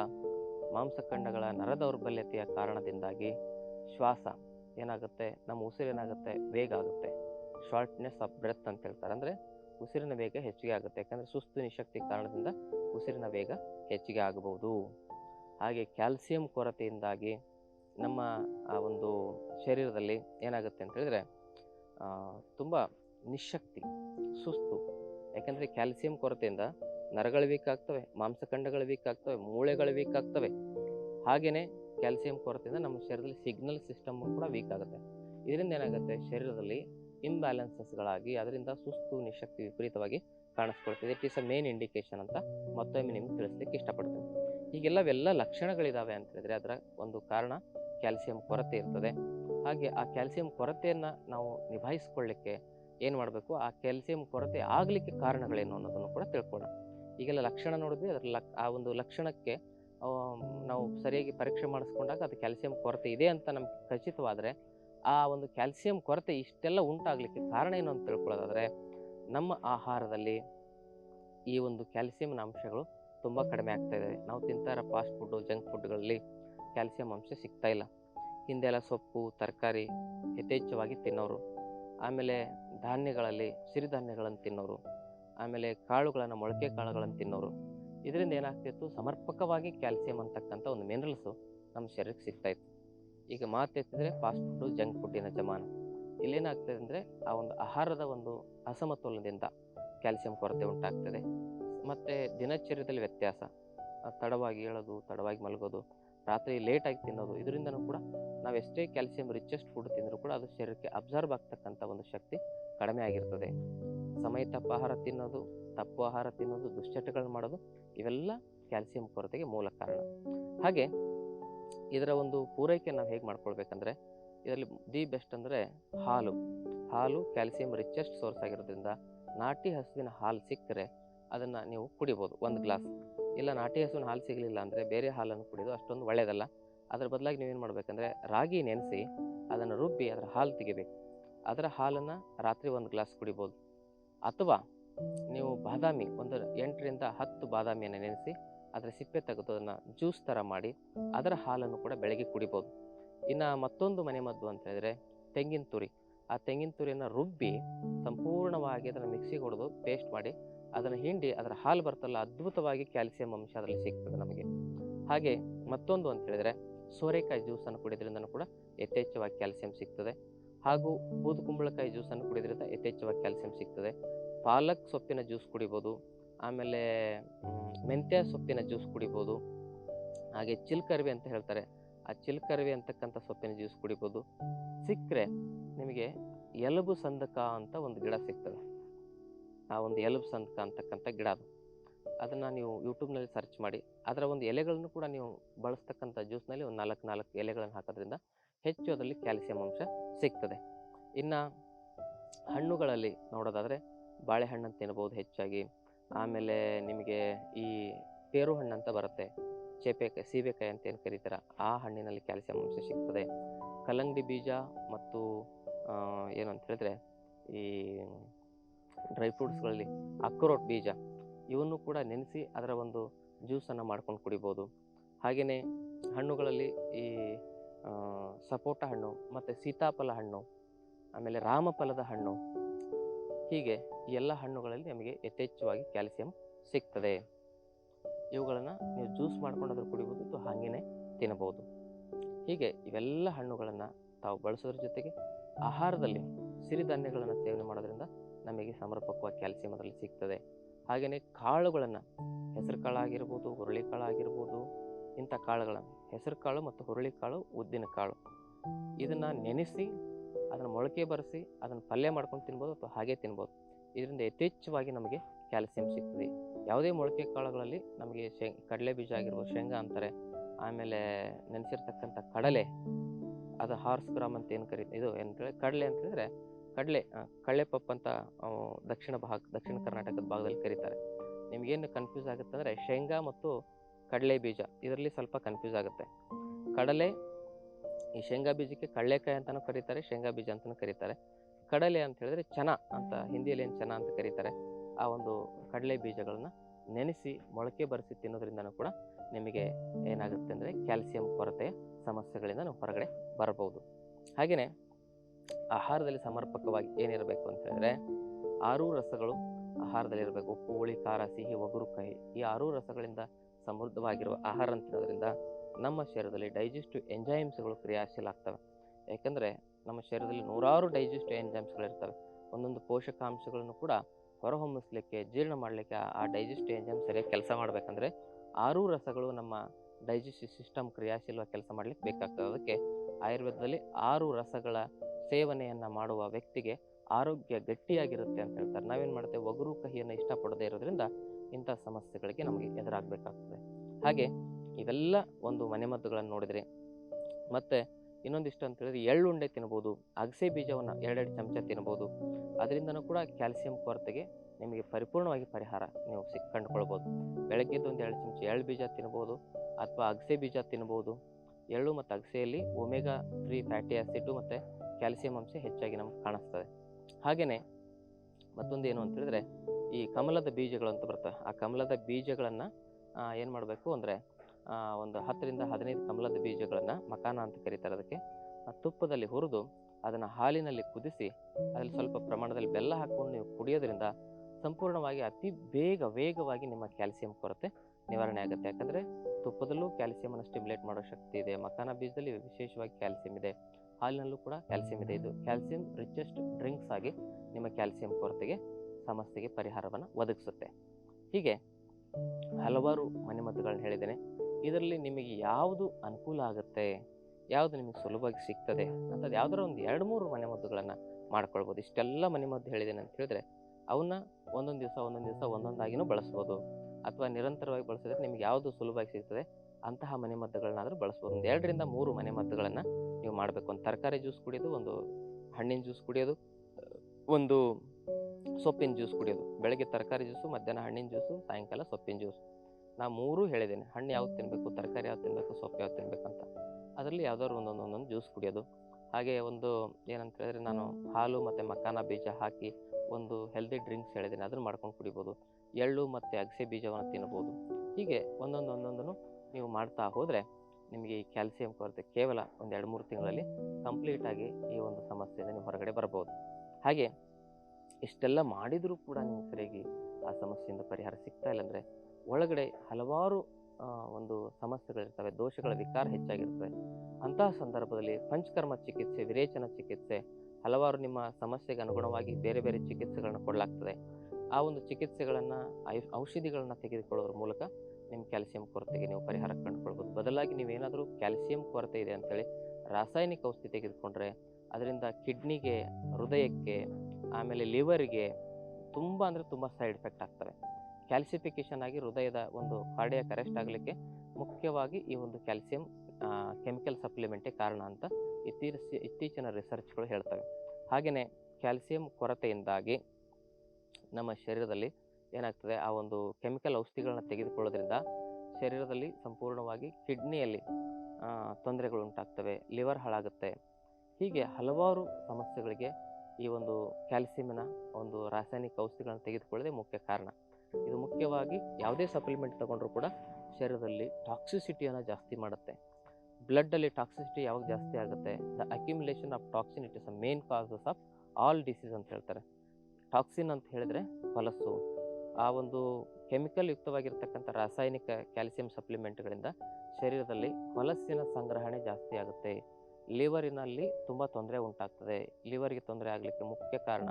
ಮಾಂಸಖಂಡಗಳ ನರ ದೌರ್ಬಲ್ಯತೆಯ ಕಾರಣದಿಂದಾಗಿ ಶ್ವಾಸ ಏನಾಗುತ್ತೆ, ನಮ್ಮ ಉಸಿರೇನಾಗುತ್ತೆ ವೇಗ ಆಗುತ್ತೆ. ಶಾರ್ಟ್ನೆಸ್ ಆಫ್ ಬ್ರೆತ್ ಅಂತ ಹೇಳ್ತಾರೆ. ಅಂದರೆ ಉಸಿರಿನ ವೇಗ ಹೆಚ್ಚಿಗೆ ಆಗುತ್ತೆ. ಯಾಕಂದರೆ ಸುಸ್ತು ನಿಶಕ್ತಿ ಕಾರಣದಿಂದ ಉಸಿರಿನ ವೇಗ ಹೆಚ್ಚಿಗೆ ಆಗಬಹುದು. ಹಾಗೆ ಕ್ಯಾಲ್ಸಿಯಂ ಕೊರತೆಯಿಂದಾಗಿ ನಮ್ಮ, ಆ, ಒಂದು ಶರೀರದಲ್ಲಿ ಏನಾಗುತ್ತೆ ಅಂತ ಹೇಳಿದ್ರೆ ತುಂಬ ನಿಶಕ್ತಿ ಸುಸ್ತು. ಯಾಕಂದರೆ ಕ್ಯಾಲ್ಸಿಯಂ ಕೊರತೆಯಿಂದ ನರಗಳು ವೀಕ್ ಆಗ್ತವೆ, ಮಾಂಸಖಂಡಗಳು ವೀಕ್ ಆಗ್ತವೆ, ಮೂಳೆಗಳು ವೀಕ್ ಆಗ್ತವೆ. ಹಾಗೆಯೇ ಕ್ಯಾಲ್ಸಿಯಂ ಕೊರತೆಯಿಂದ ನಮ್ಮ ಶರೀರದಲ್ಲಿ ಸಿಗ್ನಲ್ ಸಿಸ್ಟಮ್ ಕೂಡ ವೀಕ್ ಆಗುತ್ತೆ. ಇದರಿಂದ ಏನಾಗುತ್ತೆ? ಶರೀರದಲ್ಲಿ ಇಂಬ್ಯಾಲೆನ್ಸಸ್ಗಳಾಗಿ ಅದರಿಂದ ಸುಸ್ತು, ನಿಶಕ್ತಿ ವಿಪರೀತವಾಗಿ ಕಾಣಿಸ್ಕೊಳ್ತಿದೆ. It is a main indication ಅಂತ ಮತ್ತೊಮ್ಮೆ ನಿಮ್ಗೆ ತಿಳಿಸ್ಲಿಕ್ಕೆ ಇಷ್ಟಪಡ್ತೀನಿ. ಹೀಗೆಲ್ಲವೆಲ್ಲ ಲಕ್ಷಣಗಳಿದಾವೆ ಅಂತ ಹೇಳಿದ್ರೆ ಅದರ ಒಂದು ಕಾರಣ ಕ್ಯಾಲ್ಸಿಯಂ ಕೊರತೆ ಇರ್ತದೆ. ಹಾಗೆ ಆ ಕ್ಯಾಲ್ಸಿಯಂ ಕೊರತೆಯನ್ನು ನಾವು ನಿಭಾಯಿಸ್ಕೊಳ್ಳಿಕ್ಕೆ ಏನು ಮಾಡಬೇಕು? ಆ ಕ್ಯಾಲ್ಸಿಯಂ ಕೊರತೆ ಆಗಲಿಕ್ಕೆ ಕಾರಣಗಳೇನು ಅನ್ನೋದನ್ನು ಕೂಡ ತಿಳ್ಕೊಳ್ಳೋಣ. ಈಗೆಲ್ಲ ಲಕ್ಷಣ ನೋಡಿದ್ವಿ ಅದರ ಲಕ್, ಆ ಒಂದು ಲಕ್ಷಣಕ್ಕೆ ನಾವು ಸರಿಯಾಗಿ ಪರೀಕ್ಷೆ ಮಾಡಿಸ್ಕೊಂಡಾಗ ಅದು ಕ್ಯಾಲ್ಸಿಯಂ ಕೊರತೆ ಇದೆ ಅಂತ ನಮ್ಗೆ ಖಚಿತವಾದರೆ ಆ ಒಂದು ಕ್ಯಾಲ್ಸಿಯಂ ಕೊರತೆ ಇಷ್ಟೆಲ್ಲ ಉಂಟಾಗಲಿಕ್ಕೆ ಕಾರಣ ಏನು ಅಂತ ತಿಳ್ಕೊಳ್ಳೋದಾದರೆ, ನಮ್ಮ ಆಹಾರದಲ್ಲಿ ಈ ಒಂದು ಕ್ಯಾಲ್ಸಿಯಂನ ಅಂಶಗಳು ತುಂಬ ಕಡಿಮೆ ಆಗ್ತಾ ನಾವು ತಿಂತಾ ಫಾಸ್ಟ್ ಫುಡ್ಡು ಜಂಕ್ ಫುಡ್ಗಳಲ್ಲಿ ಕ್ಯಾಲ್ಸಿಯಂ ಅಂಶ ಸಿಗ್ತಾ ಇಲ್ಲ. ಹಿಂದೆಲ್ಲ ಸೊಪ್ಪು, ತರಕಾರಿ ಯಥೇಚ್ಛವಾಗಿ ತಿನ್ನೋರು. ಆಮೇಲೆ ಧಾನ್ಯಗಳಲ್ಲಿ ಸಿರಿಧಾನ್ಯಗಳನ್ನು ತಿನ್ನೋರು. ಆಮೇಲೆ ಕಾಳುಗಳನ್ನು, ಮೊಳಕೆ ಕಾಳುಗಳನ್ನು ತಿನ್ನೋರು. ಇದರಿಂದ ಏನಾಗ್ತಿತ್ತು? ಸಮರ್ಪಕವಾಗಿ ಕ್ಯಾಲ್ಸಿಯಂ ಅಂತಕ್ಕಂಥ ಒಂದು ಮಿನರಲ್ಸು ನಮ್ಮ ಶರೀರಕ್ಕೆ ಸಿಗ್ತಾ ಇತ್ತು. ಈಗ ಮಾತೆತ್ತಿದ್ರೆ ಫಾಸ್ಟ್ ಫುಡ್ ಜಂಕ್ ಫುಡ್ಡಿನ ಜಮಾನ. ಇಲ್ಲೇನಾಗ್ತದೆ ಅಂದರೆ ಆ ಒಂದು ಆಹಾರದ ಒಂದು ಅಸಮತೋಲನದಿಂದ ಕ್ಯಾಲ್ಸಿಯಂ ಕೊರತೆ ಉಂಟಾಗ್ತದೆ. ಮತ್ತು ದಿನಚರ್ಯದಲ್ಲಿ ವ್ಯತ್ಯಾಸ. ತಡವಾಗಿ ಏಳೋದು, ತಡವಾಗಿ ಮಲಗೋದು, ರಾತ್ರಿ ಲೇಟಾಗಿ ತಿನ್ನೋದು, ಇದರಿಂದನೂ ಕೂಡ ನಾವು ಎಷ್ಟೇ ಕ್ಯಾಲ್ಸಿಯಂ ರಿಚೆಸ್ಟ್ ಫುಡ್ ತಿಂದರೂ ಕೂಡ ಅದು ಶರೀರಕ್ಕೆ ಅಬ್ಸರ್ವ್ ಆಗ್ತಕ್ಕಂಥ ಒಂದು ಶಕ್ತಿ ಕಡಿಮೆ ಆಗಿರ್ತದೆ. ಸಮಯ ತಪ್ಪು ಆಹಾರ ತಿನ್ನೋದು, ತಪ್ಪು ಆಹಾರ ತಿನ್ನೋದು, ದುಶ್ಚಟಗಳು ಮಾಡೋದು, ಇವೆಲ್ಲ ಕ್ಯಾಲ್ಸಿಯಂ ಕೊರತೆಗೆ ಮೂಲ ಕಾರಣ. ಹಾಗೆ ಇದರ ಒಂದು ಪೂರೈಕೆ ನಾವು ಹೇಗೆ ಮಾಡ್ಕೊಳ್ಬೇಕಂದ್ರೆ, ಇದರಲ್ಲಿ ದಿ ಬೆಸ್ಟ್ ಅಂದರೆ ಹಾಲು. ಹಾಲು ಕ್ಯಾಲ್ಸಿಯಂ ರಿಚೆಸ್ಟ್ ಸೋರ್ಸ್ ಆಗಿರೋದ್ರಿಂದ ನಾಟಿ ಹಸುವಿನ ಹಾಲು ಸಿಕ್ಕರೆ ಅದನ್ನು ನೀವು ಕುಡಿಬೋದು ಒಂದು ಗ್ಲಾಸ್. ಇಲ್ಲ ನಾಟಿ ಹಸುವಿನ ಹಾಲು ಸಿಗಲಿಲ್ಲ ಅಂದರೆ ಬೇರೆ ಹಾಲನ್ನು ಕುಡಿಯೋದು ಅಷ್ಟೊಂದು ಒಳ್ಳೆಯದಲ್ಲ ಅದ್ರ ಬದಲಾಗಿ ನೀವೇನು ಮಾಡಬೇಕಂದ್ರೆ ರಾಗಿ ನೆನೆಸಿ ಅದನ್ನು ರುಬ್ಬಿ ಅದರ ಹಾಲು ತೆಗಿಬೇಕು. ಅದರ ಹಾಲನ್ನು ರಾತ್ರಿ ಒಂದು ಗ್ಲಾಸ್ ಕುಡಿಬೋದು. ಅಥವಾ ನೀವು ಬಾದಾಮಿ ಒಂದು ಎಂಟರಿಂದ ಹತ್ತು ಬಾದಾಮಿಯನ್ನು ನೆನೆಸಿ ಅದರ ಸಿಪ್ಪೆ ತೆಗೆದು ಅದನ್ನು ಜ್ಯೂಸ್ ಥರ ಮಾಡಿ ಅದರ ಹಾಲನ್ನು ಕೂಡ ಬೆಳಗ್ಗೆ ಕುಡಿಬೋದು. ಇನ್ನು ಮತ್ತೊಂದು ಮನೆಮದ್ದು ಅಂತ ಹೇಳಿದ್ರೆ ತೆಂಗಿನ ತುರಿ. ಆ ತೆಂಗಿನ ತುರಿಯನ್ನು ರುಬ್ಬಿ ಸಂಪೂರ್ಣವಾಗಿ ಅದನ್ನು ಮಿಕ್ಸಿಗೆ ಹೊಡೆದು ಪೇಸ್ಟ್ ಮಾಡಿ ಅದನ್ನು ಹಿಂಡಿ ಅದರ ಹಾಲು ಬರ್ತಲ್ಲ ಅದ್ಭುತವಾಗಿ ಕ್ಯಾಲ್ಸಿಯಂ ಅಂಶ ಅದರಲ್ಲಿ ಸಿಗ್ತದೆ ನಮಗೆ. ಹಾಗೆ ಮತ್ತೊಂದು ಅಂತ ಹೇಳಿದ್ರೆ ಸೋರೆಕಾಯಿ ಜ್ಯೂಸನ್ನು ಕುಡಿಯೋದ್ರಿಂದನೂ ಕೂಡ ಯಥೇಚ್ಛವಾಗಿ ಕ್ಯಾಲ್ಸಿಯಂ ಸಿಗ್ತದೆ. ಹಾಗೂ ಬೂದು ಕುಂಬಳಕಾಯಿ ಜ್ಯೂಸನ್ನು ಕುಡಿದ್ರಿಂದ ಯಥೇಚ್ಛವಾಗಿ ಕ್ಯಾಲ್ಸಿಯಂ ಸಿಗ್ತದೆ. ಪಾಲಕ್ ಸೊಪ್ಪಿನ ಜ್ಯೂಸ್ ಕುಡಿಬೋದು. ಆಮೇಲೆ ಮೆಂತ್ಯ ಸೊಪ್ಪಿನ ಜ್ಯೂಸ್ ಕುಡಿಬೋದು. ಹಾಗೆ ಚಿಲ್ಕರ್ವಿ ಅಂತ ಹೇಳ್ತಾರೆ. ಆ ಚಿಲ್ಕರ್ವಿ ಅಂತಕ್ಕಂಥ ಸೊಪ್ಪಿನ ಜ್ಯೂಸ್ ಕುಡಿಬೋದು. ಸಿಕ್ಕರೆ ನಿಮಗೆ ಎಲುಬು ಸಂದಕ ಅಂತ ಒಂದು ಗಿಡ ಸಿಗ್ತದೆ. ಆ ಒಂದು ಎಲುಬು ಸಂದಕ ಅಂತಕ್ಕಂಥ ಗಿಡ ಅದು. ಅದನ್ನು ನೀವು ಯೂಟ್ಯೂಬ್ನಲ್ಲಿ ಸರ್ಚ್ ಮಾಡಿ. ಅದರ ಒಂದು ಎಲೆಗಳನ್ನು ಕೂಡ ನೀವು ಬಳಸ್ತಕ್ಕಂಥ ಜ್ಯೂಸ್ನಲ್ಲಿ ಒಂದು ನಾಲ್ಕು ನಾಲ್ಕು ಎಲೆಗಳನ್ನು ಹಾಕೋದ್ರಿಂದ ಹೆಚ್ಚು ಅದರಲ್ಲಿ ಕ್ಯಾಲ್ಸಿಯಂ ಅಂಶ ಸಿಗ್ತದೆ. ಇನ್ನು ಹಣ್ಣುಗಳಲ್ಲಿ ನೋಡೋದಾದರೆ ಬಾಳೆಹಣ್ಣನ್ನು ತಿನ್ಬೋದು ಹೆಚ್ಚಾಗಿ. ಆಮೇಲೆ ನಿಮಗೆ ಈ ಪೇರು ಹಣ್ಣು ಅಂತ ಬರುತ್ತೆ. ಚೇಪೆಕಾಯಿ, ಸೀಬೆಕಾಯಿ ಅಂತ ಏನು ಕರೀತಾರ, ಆ ಹಣ್ಣಿನಲ್ಲಿ ಕ್ಯಾಲ್ಸಿಯಂ ಅಂಶ ಸಿಗ್ತದೆ. ಕಲ್ಲಂಗಡಿ ಬೀಜ ಮತ್ತು ಏನು ಅಂತ ಹೇಳಿದ್ರೆ, ಈ ಡ್ರೈ ಫ್ರೂಟ್ಸ್ಗಳಲ್ಲಿ ಅಕ್ರೋಟ್ ಬೀಜ, ಇವನ್ನು ಕೂಡ ನೆನೆಸಿ ಅದರ ಒಂದು ಜ್ಯೂಸನ್ನು ಮಾಡ್ಕೊಂಡು ಕುಡಿಬೋದು. ಹಾಗೆಯೇ ಹಣ್ಣುಗಳಲ್ಲಿ ಈ ಸಪೋಟ ಹಣ್ಣು ಮತ್ತು ಸೀತಾಫಲ ಹಣ್ಣು, ಆಮೇಲೆ ರಾಮಫಲದ ಹಣ್ಣು ಹೀಗೆ ಎಲ್ಲ ಹಣ್ಣುಗಳಲ್ಲಿ ನಮಗೆ ಯಥೇಚ್ಛವಾಗಿ ಕ್ಯಾಲ್ಸಿಯಂ ಸಿಗ್ತದೆ. ಇವುಗಳನ್ನು ನೀವು ಜ್ಯೂಸ್ ಮಾಡ್ಕೊಂಡಾದ್ರೂ ಕುಡಿಬೋದು ಅಥವಾ ಹಾಗೇನೆ ತಿನ್ನಬಹುದು. ಹೀಗೆ ಇವೆಲ್ಲ ಹಣ್ಣುಗಳನ್ನು ತಾವು ಬಳಸೋದ್ರ ಜೊತೆಗೆ ಆಹಾರದಲ್ಲಿ ಸಿರಿಧಾನ್ಯಗಳನ್ನು ಸೇವನೆ ಮಾಡೋದ್ರಿಂದ ನಮಗೆ ಸಮರ್ಪಕವಾಗಿ ಕ್ಯಾಲ್ಸಿಯಂ ಅದರಲ್ಲಿ ಸಿಗ್ತದೆ. ಹಾಗೆಯೇ ಕಾಳುಗಳನ್ನು ಹೆಸರು ಕಾಳು ಆಗಿರ್ಬೋದು ಹುರುಳಿ ಕಾಳು ಆಗಿರ್ಬೋದು ಇಂಥ ಕಾಳುಗಳನ್ನು ಹೆಸರು ಕಾಳು ಮತ್ತು ಹುರುಳಿಕಾಳು, ಉದ್ದಿನಕಾಳು ಉದ್ದಿನ ಕಾಳು ಇದನ್ನು ನೆನೆಸಿ ಅದನ್ನು ಮೊಳಕೆ ಬರೆಸಿ ಅದನ್ನು ಪಲ್ಯ ಮಾಡ್ಕೊಂಡು ತಿನ್ಬೋದು ಅಥವಾ ಹಾಗೆ ತಿನ್ಬೋದು. ಇದರಿಂದ ಯಥೇಚ್ಛವಾಗಿ ನಮಗೆ ಕ್ಯಾಲ್ಸಿಯಂ ಸಿಗ್ತದೆ. ಯಾವುದೇ ಮೊಳಕೆ ಕಾಳುಗಳಲ್ಲಿ ನಮಗೆ ಶೇ, ಕಡಲೆ ಬೀಜ ಆಗಿರ್ಬೋದು, ಶೇಂಗಾ ಅಂತಾರೆ. ಆಮೇಲೆ ನೆನೆಸಿರ್ತಕ್ಕಂಥ ಕಡಲೆ, ಅದು ಹಾರ್ಸ್ ಗ್ರಾಮ್ ಅಂತ ಏನು ಕರಿ ಇದು ಏನು ಕಡಲೆ ಅಂತ ಹೇಳಿದ್ರೆ ಕಡಲೆ ಪಪ್ಪ ಅಂತ ದಕ್ಷಿಣ ಭಾಗ, ದಕ್ಷಿಣ ಕರ್ನಾಟಕದ ಭಾಗದಲ್ಲಿ ಕರೀತಾರೆ. ನಿಮಗೇನು ಕನ್ಫ್ಯೂಸ್ ಆಗುತ್ತೆ ಅಂದರೆ ಶೇಂಗಾ ಮತ್ತು ಕಡಲೆ ಬೀಜ, ಇದರಲ್ಲಿ ಸ್ವಲ್ಪ ಕನ್ಫ್ಯೂಸ್ ಆಗುತ್ತೆ. ಕಡಲೆ ಈ ಶೇಂಗಾ ಬೀಜಕ್ಕೆ ಕಡಲೆಕಾಯಿ ಅಂತಾನು ಕರೀತಾರೆ, ಶೇಂಗಾ ಬೀಜ ಅಂತಾನು ಕರೀತಾರೆ. ಕಡಲೆ ಅಂತ ಹೇಳಿದ್ರೆ ಚನ ಅಂತ, ಹಿಂದಿಯಲ್ಲಿ ಏನು ಚನ ಅಂತ ಕರೀತಾರೆ. ಆ ಒಂದು ಕಡಲೆ ಬೀಜಗಳನ್ನ ನೆನೆಸಿ ಮೊಳಕೆ ಬರೆಸಿ ತಿನ್ನೋದ್ರಿಂದನೂ ಕೂಡ ನಿಮಗೆ ಏನಾಗುತ್ತೆ ಅಂದರೆ ಕ್ಯಾಲ್ಸಿಯಂ ಕೊರತೆಯ ಸಮಸ್ಯೆಗಳಿಂದ ನಾವು ಹೊರಗಡೆ ಬರಬಹುದು. ಹಾಗೆಯೇ ಆಹಾರದಲ್ಲಿ ಸಮರ್ಪಕವಾಗಿ ಏನಿರಬೇಕು ಅಂತ ಹೇಳಿದ್ರೆ ಆರೂ ರಸಗಳು ಆಹಾರದಲ್ಲಿರಬೇಕು ಉಪ್ಪು, ಹುಳಿ, ಖಾರ, ಸಿಹಿ ಒಗರು ಕಹಿ ಈ ಆರೂ ರಸಗಳಿಂದ ಸಮೃದ್ಧವಾಗಿರುವ ಆಹಾರ ತಿನ್ನೋದ್ರಿಂದ ನಮ್ಮ ಶರೀರದಲ್ಲಿ ಡೈಜೆಸ್ಟಿವ್ ಎಂಜೈಮ್ಸ್ಗಳು ಕ್ರಿಯಾಶೀಲ ಆಗ್ತವೆ ಯಾಕಂದರೆ ನಮ್ಮ ಶರೀರದಲ್ಲಿ ನೂರಾರು ಡೈಜೆಸ್ಟಿವ್ ಎಂಜೈಮ್ಸ್ಗಳಿರ್ತವೆ ಒಂದೊಂದು ಪೋಷಕಾಂಶಗಳನ್ನು ಕೂಡ ಹೊರಹೊಮ್ಮಿಸ್ಲಿಕ್ಕೆ ಜೀರ್ಣ ಮಾಡಲಿಕ್ಕೆ ಆ ಡೈಜೆಸ್ಟಿವ್ ಎಂಜೈಮ್ ಸರಿಯಾಗಿ ಕೆಲಸ ಮಾಡಬೇಕಂದ್ರೆ ಆರೂ ರಸಗಳು ನಮ್ಮ ಡೈಜೆಸ್ಟಿವ್ ಸಿಸ್ಟಮ್ ಕ್ರಿಯಾಶೀಲವಾಗಿ ಕೆಲಸ ಮಾಡಲಿಕ್ಕೆ ಬೇಕಾಗ್ತದೆ ಅದಕ್ಕೆ ಆಯುರ್ವೇದದಲ್ಲಿ ಆರು ರಸಗಳ ಸೇವನೆಯನ್ನು ಮಾಡುವ ವ್ಯಕ್ತಿಗೆ ಆರೋಗ್ಯ ಗಟ್ಟಿಯಾಗಿರುತ್ತೆ ಅಂತ ಹೇಳ್ತಾರೆ. ನಾವೇನು ಮಾಡ್ತೇವೆ? ಒಗರು ಕಹಿಯನ್ನು ಇಷ್ಟಪಡದೇ ಇರೋದ್ರಿಂದ ಇಂಥ ಸಮಸ್ಯೆಗಳಿಗೆ ನಮಗೆ ಎದುರಾಗಬೇಕಾಗ್ತದೆ. ಹಾಗೆ ಇವೆಲ್ಲ ಒಂದು ಮನೆಮದ್ದುಗಳನ್ನು ನೋಡಿದರೆ. ಮತ್ತು ಇನ್ನೊಂದಿಷ್ಟು ಅಂತ ಹೇಳಿದ್ರೆ ಎಳ್ಳುಂಡೆ ತಿನ್ಬೋದು, ಅಗಸೆ ಬೀಜವನ್ನು ಎರಡೆರಡು ಚಮಚ ತಿನ್ಬೋದು. ಅದರಿಂದನೂ ಕೂಡ ಕ್ಯಾಲ್ಸಿಯಂ ಕೊರತೆಗೆ ನಿಮಗೆ ಪರಿಪೂರ್ಣವಾಗಿ ಪರಿಹಾರ ನೀವು ಸಿಕ್ ಕಂಡುಕೊಳ್ಬೋದು ಬೆಳಗ್ಗೆದ್ದು ಒಂದು ಎರಡು ಚಮಚ ಎಳ್ಳು ಬೀಜ ತಿನ್ಬೋದು ಅಥವಾ ಅಗಸೆ ಬೀಜ ತಿನ್ಬೋದು. ಎಳ್ಳು ಮತ್ತು ಅಗಸೆಯಲ್ಲಿ ಒಮೆಗಾ ತ್ರೀ ಫ್ಯಾಟಿ ಆ್ಯಸಿಡ್ಡು ಮತ್ತು ಕ್ಯಾಲ್ಸಿಯಂ ಅಂಶ ಹೆಚ್ಚಾಗಿ ನಮ್ಗೆ ಕಾಣಿಸ್ತದೆ. ಹಾಗೆಯೇ ಮತ್ತೊಂದು ಏನು ಅಂತ ಹೇಳಿದ್ರೆ ಈ ಕಮಲದ ಬೀಜಗಳು ಅಂತ ಬರ್ತವೆ ಆ ಕಮಲದ ಬೀಜಗಳನ್ನು ಏನು ಮಾಡಬೇಕು ಅಂದರೆ ಒಂದು ಹತ್ತರಿಂದ ಹದಿನೈದು ಕಮಲದ ಬೀಜಗಳನ್ನು ಮಕಾನ ಅಂತ ಕರೀತಾರೆ ಅದಕ್ಕೆ. ಆ ತುಪ್ಪದಲ್ಲಿ ಹುರಿದು ಅದನ್ನು ಹಾಲಿನಲ್ಲಿ ಕುದಿಸಿ ಅದರಲ್ಲಿ ಸ್ವಲ್ಪ ಪ್ರಮಾಣದಲ್ಲಿ ಬೆಲ್ಲ ಹಾಕ್ಕೊಂಡು ನೀವು ಕುಡಿಯೋದ್ರಿಂದ ಸಂಪೂರ್ಣವಾಗಿ ಅತಿ ಬೇಗ ವೇಗವಾಗಿ ನಿಮ್ಮ ಕ್ಯಾಲ್ಸಿಯಂ ಕೊರತೆ ನಿವಾರಣೆ ಆಗುತ್ತೆ. ಯಾಕಂದರೆ ತುಪ್ಪದಲ್ಲೂ ಕ್ಯಾಲ್ಸಿಯಮನ್ನು ಸ್ಟಿಮ್ಯುಲೇಟ್ ಮಾಡೋ ಶಕ್ತಿ ಇದೆ. ಮಕಾನ ಬೀಜದಲ್ಲಿ ವಿಶೇಷವಾಗಿ ಕ್ಯಾಲ್ಸಿಯಂ ಇದೆ. ಹಾಲಿನಲ್ಲೂ ಕೂಡ ಕ್ಯಾಲ್ಸಿಯಂ ಇದೆ. ಇದು ಕ್ಯಾಲ್ಸಿಯಂ ರಿಚೆಸ್ಟ್ ಡ್ರಿಂಕ್ಸ್ ಆಗಿ ನಿಮ್ಮ ಕ್ಯಾಲ್ಸಿಯಂ ಕೊರತೆಗೆ ಸಮಸ್ಯೆಗೆ ಪರಿಹಾರವನ್ನು ಒದಗಿಸುತ್ತೆ. ಹೀಗೆ ಹಲವಾರು ಮನೆಮದ್ದುಗಳನ್ನ ಹೇಳಿದ್ದೇನೆ. ಇದರಲ್ಲಿ ನಿಮಗೆ ಯಾವುದು ಅನುಕೂಲ ಆಗುತ್ತೆ? ಯಾವುದು ನಿಮಗೆ ಸುಲಭವಾಗಿ ಸಿಗ್ತದೆ? ಅಂಥದ್ದು ಯಾವ್ದಾರ ಒಂದು ಎರಡು ಮೂರು ಮನೆಮದ್ದುಗಳನ್ನು ಮಾಡ್ಕೊಳ್ಬೋದು. ಇಷ್ಟೆಲ್ಲ ಮನೆಮದ್ದು ಹೇಳಿದ್ದೇನೆ ಅಂತ ಹೇಳಿದ್ರೆ ಅವನ್ನ ಒಂದೊಂದು ದಿವಸ ಒಂದೊಂದು ದಿವಸ ಒಂದೊಂದಾಗಿನೂ ಬಳಸ್ಬೋದು. ಅಥವಾ ನಿರಂತರವಾಗಿ ಬಳಸಿದ್ರೆ ನಿಮ್ಗೆ ಯಾವುದು ಸುಲಭವಾಗಿ ಸಿಗ್ತದೆ ಅಂತಹ ಮನೆಮದ್ದುಗಳನ್ನಾದರೂ ಬಳಸ್ಬೋದು. ಒಂದು ಎರಡರಿಂದ ಮೂರು ಮನೆಮದ್ದುಗಳನ್ನು ನೀವು ಮಾಡಬೇಕು. ಒಂದು ತರಕಾರಿ ಜ್ಯೂಸ್ ಕುಡಿಯೋದು, ಒಂದು ಹಣ್ಣಿನ ಜ್ಯೂಸ್ ಕುಡಿಯೋದು ಒಂದು ಸೊಪ್ಪಿನ ಜ್ಯೂಸ್ ಕುಡಿಯೋದು. ಬೆಳಗ್ಗೆ ತರಕಾರಿ ಜ್ಯೂಸು, ಮಧ್ಯಾಹ್ನ ಹಣ್ಣಿನ ಜ್ಯೂಸು, ಸಾಯಂಕಾಲ ಸೊಪ್ಪಿನ ಜ್ಯೂಸ್. ನಾ ಮೂರೂ ಹೇಳಿದ್ದೀನಿ. ಹಣ್ಣು ಯಾವ್ದು ತಿನ್ನಬೇಕು ತರಕಾರಿ ಯಾವ್ದು ತಿನ್ನಬೇಕು ಸೊಪ್ಪು ಯಾವ್ದು ಅಂತ. ಅದರಲ್ಲಿ ಯಾವ್ದಾದ್ರು ಒಂದೊಂದು ಒಂದೊಂದು ಜ್ಯೂಸ್ ಕುಡಿಯೋದು. ಹಾಗೆ ಒಂದು ಏನಂತ ಹೇಳಿದ್ರೆ ನಾನು ಹಾಲು ಮತ್ತು ಮಕ್ಕಾನ ಬೀಜ ಹಾಕಿ ಒಂದು ಹೆಲ್ದಿ ಡ್ರಿಂಕ್ಸ್ ಹೇಳಿದ್ದೀನಿ. ಅದನ್ನು ಮಾಡ್ಕೊಂಡು ಕುಡಿಬೋದು. ಎಳ್ಳು ಮತ್ತು ಅಗಸೆ ಬೀಜವನ್ನು ತಿನ್ಬೋದು. ಹೀಗೆ ಒಂದೊಂದು, ಒಂದೊಂದನ್ನು ನೀವು ಮಾಡ್ತಾ ಹೋದರೆ ನಿಮಗೆ ಈ ಕ್ಯಾಲ್ಸಿಯಂ ಕೊರತೆ ಕೇವಲ ಒಂದು ಎರಡು, ಮೂರು ತಿಂಗಳಲ್ಲಿ ಕಂಪ್ಲೀಟಾಗಿ ಈ ಒಂದು ಸಮಸ್ಯೆಯಿಂದ ನೀವು ಹೊರಗಡೆ ಬರ್ಬೋದು. ಹಾಗೆ ಇಷ್ಟೆಲ್ಲ ಮಾಡಿದರೂ ಕೂಡ ನಿಮ್ಗೆ ಸರಿಯಾಗಿ ಆ ಸಮಸ್ಯೆಯಿಂದ ಪರಿಹಾರ ಸಿಗ್ತಾ ಇಲ್ಲ ಅಂದರೆ ಒಳಗಡೆ ಹಲವಾರು ಒಂದು ಸಮಸ್ಯೆಗಳಿರ್ತವೆ, ದೋಷಗಳ ವಿಕಾರ ಹೆಚ್ಚಾಗಿರ್ತವೆ. ಅಂತಹ ಸಂದರ್ಭದಲ್ಲಿ ಪಂಚಕರ್ಮ ಚಿಕಿತ್ಸೆ, ವಿರೇಚನ ಚಿಕಿತ್ಸೆ, ಹಲವಾರು ನಿಮ್ಮ ಸಮಸ್ಯೆಗೆ ಅನುಗುಣವಾಗಿ ಬೇರೆ ಬೇರೆ ಚಿಕಿತ್ಸೆಗಳನ್ನು ಕೊಡಲಾಗ್ತದೆ. ಆ ಒಂದು ಚಿಕಿತ್ಸೆಗಳನ್ನು ಔಷಧಿಗಳನ್ನು ತೆಗೆದುಕೊಳ್ಳೋದ್ರ ಮೂಲಕ ನಿಮ್ಮ ಕ್ಯಾಲ್ಸಿಯಂ ಕೊರತೆಗೆ ನೀವು ಪರಿಹಾರ ಕಂಡುಕೊಳ್ಬೋದು. ಬದಲಾಗಿ ನೀವೇನಾದರೂ ಕ್ಯಾಲ್ಸಿಯಂ ಕೊರತೆ ಇದೆ ಅಂತೇಳಿ ರಾಸಾಯನಿಕ ಔಷಧಿ ತೆಗೆದುಕೊಂಡ್ರೆ ಅದರಿಂದ ಕಿಡ್ನಿಗೆ, ಹೃದಯಕ್ಕೆ, ಆಮೇಲೆ ಲಿವರಿಗೆ ತುಂಬ ಅಂದರೆ ತುಂಬ ಸೈಡ್ ಎಫೆಕ್ಟ್ ಆಗ್ತವೆ. ಕ್ಯಾಲ್ಸಿಫಿಕೇಷನ್ ಆಗಿ ಹೃದಯದ ಒಂದು ಕಾರ್ಡಿಯಾಕ್ ಕರೆಸ್ಟ್ ಆಗಲಿಕ್ಕೆ ಮುಖ್ಯವಾಗಿ ಈ ಒಂದು ಕ್ಯಾಲ್ಸಿಯಂ ಕೆಮಿಕಲ್ ಸಪ್ಲಿಮೆಂಟೇ ಕಾರಣ ಅಂತ ಇತ್ತೀಚ ಇತ್ತೀಚಿನ ರಿಸರ್ಚ್ಗಳು ಹೇಳ್ತವೆ. ಹಾಗೆಯೇ ಕ್ಯಾಲ್ಸಿಯಂ ಕೊರತೆಯಿಂದಾಗಿ ನಮ್ಮ ಶರೀರದಲ್ಲಿ ಏನಾಗ್ತದೆ, ಆ ಒಂದು ಕೆಮಿಕಲ್ ಔಷಧಿಗಳನ್ನ ತೆಗೆದುಕೊಳ್ಳೋದ್ರಿಂದ ಶರೀರದಲ್ಲಿ ಸಂಪೂರ್ಣವಾಗಿ ಕಿಡ್ನಿಯಲ್ಲಿ ತೊಂದರೆಗಳು ಉಂಟಾಗ್ತವೆ ಲಿವರ್ ಹಾಳಾಗುತ್ತೆ. ಹೀಗೆ ಹಲವಾರು ಸಮಸ್ಯೆಗಳಿಗೆ ಈ ಒಂದು ಕ್ಯಾಲ್ಸಿಯಮಿನ ಒಂದು ರಾಸಾಯನಿಕ ಔಷಧಿಗಳನ್ನು ತೆಗೆದುಕೊಳ್ಳೋದೇ ಮುಖ್ಯ ಕಾರಣ. ಇದು ಮುಖ್ಯವಾಗಿ ಯಾವುದೇ ಸಪ್ಲಿಮೆಂಟ್ ತಗೊಂಡ್ರೂ ಕೂಡ ಶರೀರದಲ್ಲಿ ಟಾಕ್ಸಿಸಿಟಿಯನ್ನು ಜಾಸ್ತಿ ಮಾಡುತ್ತೆ. ಬ್ಲಡ್ಡಲ್ಲಿ ಟಾಕ್ಸಿಸಿಟಿ ಯಾವಾಗ ಜಾಸ್ತಿ ಆಗುತ್ತೆ? The accumulation of toxin it is a main causes of all disease ಅಂತ ಹೇಳ್ತಾರೆ. ಟಾಕ್ಸಿನ್ ಅಂತ ಹೇಳಿದ್ರೆ ಹೊಲಸು. ಆ ಒಂದು ಕೆಮಿಕಲ್ ಯುಕ್ತವಾಗಿರ್ತಕ್ಕಂಥ ರಾಸಾಯನಿಕ ಕ್ಯಾಲ್ಸಿಯಂ ಸಪ್ಲಿಮೆಂಟ್ಗಳಿಂದ ಶರೀರದಲ್ಲಿ ಹೊಲಸಿನ ಸಂಗ್ರಹಣೆ ಜಾಸ್ತಿ ಆಗುತ್ತೆ. ಲಿವರಿನಲ್ಲಿ ತುಂಬ ತೊಂದರೆ ಉಂಟಾಗ್ತದೆ. ಲಿವರ್ಗೆ ತೊಂದರೆ ಆಗಲಿಕ್ಕೆ ಮುಖ್ಯ ಕಾರಣ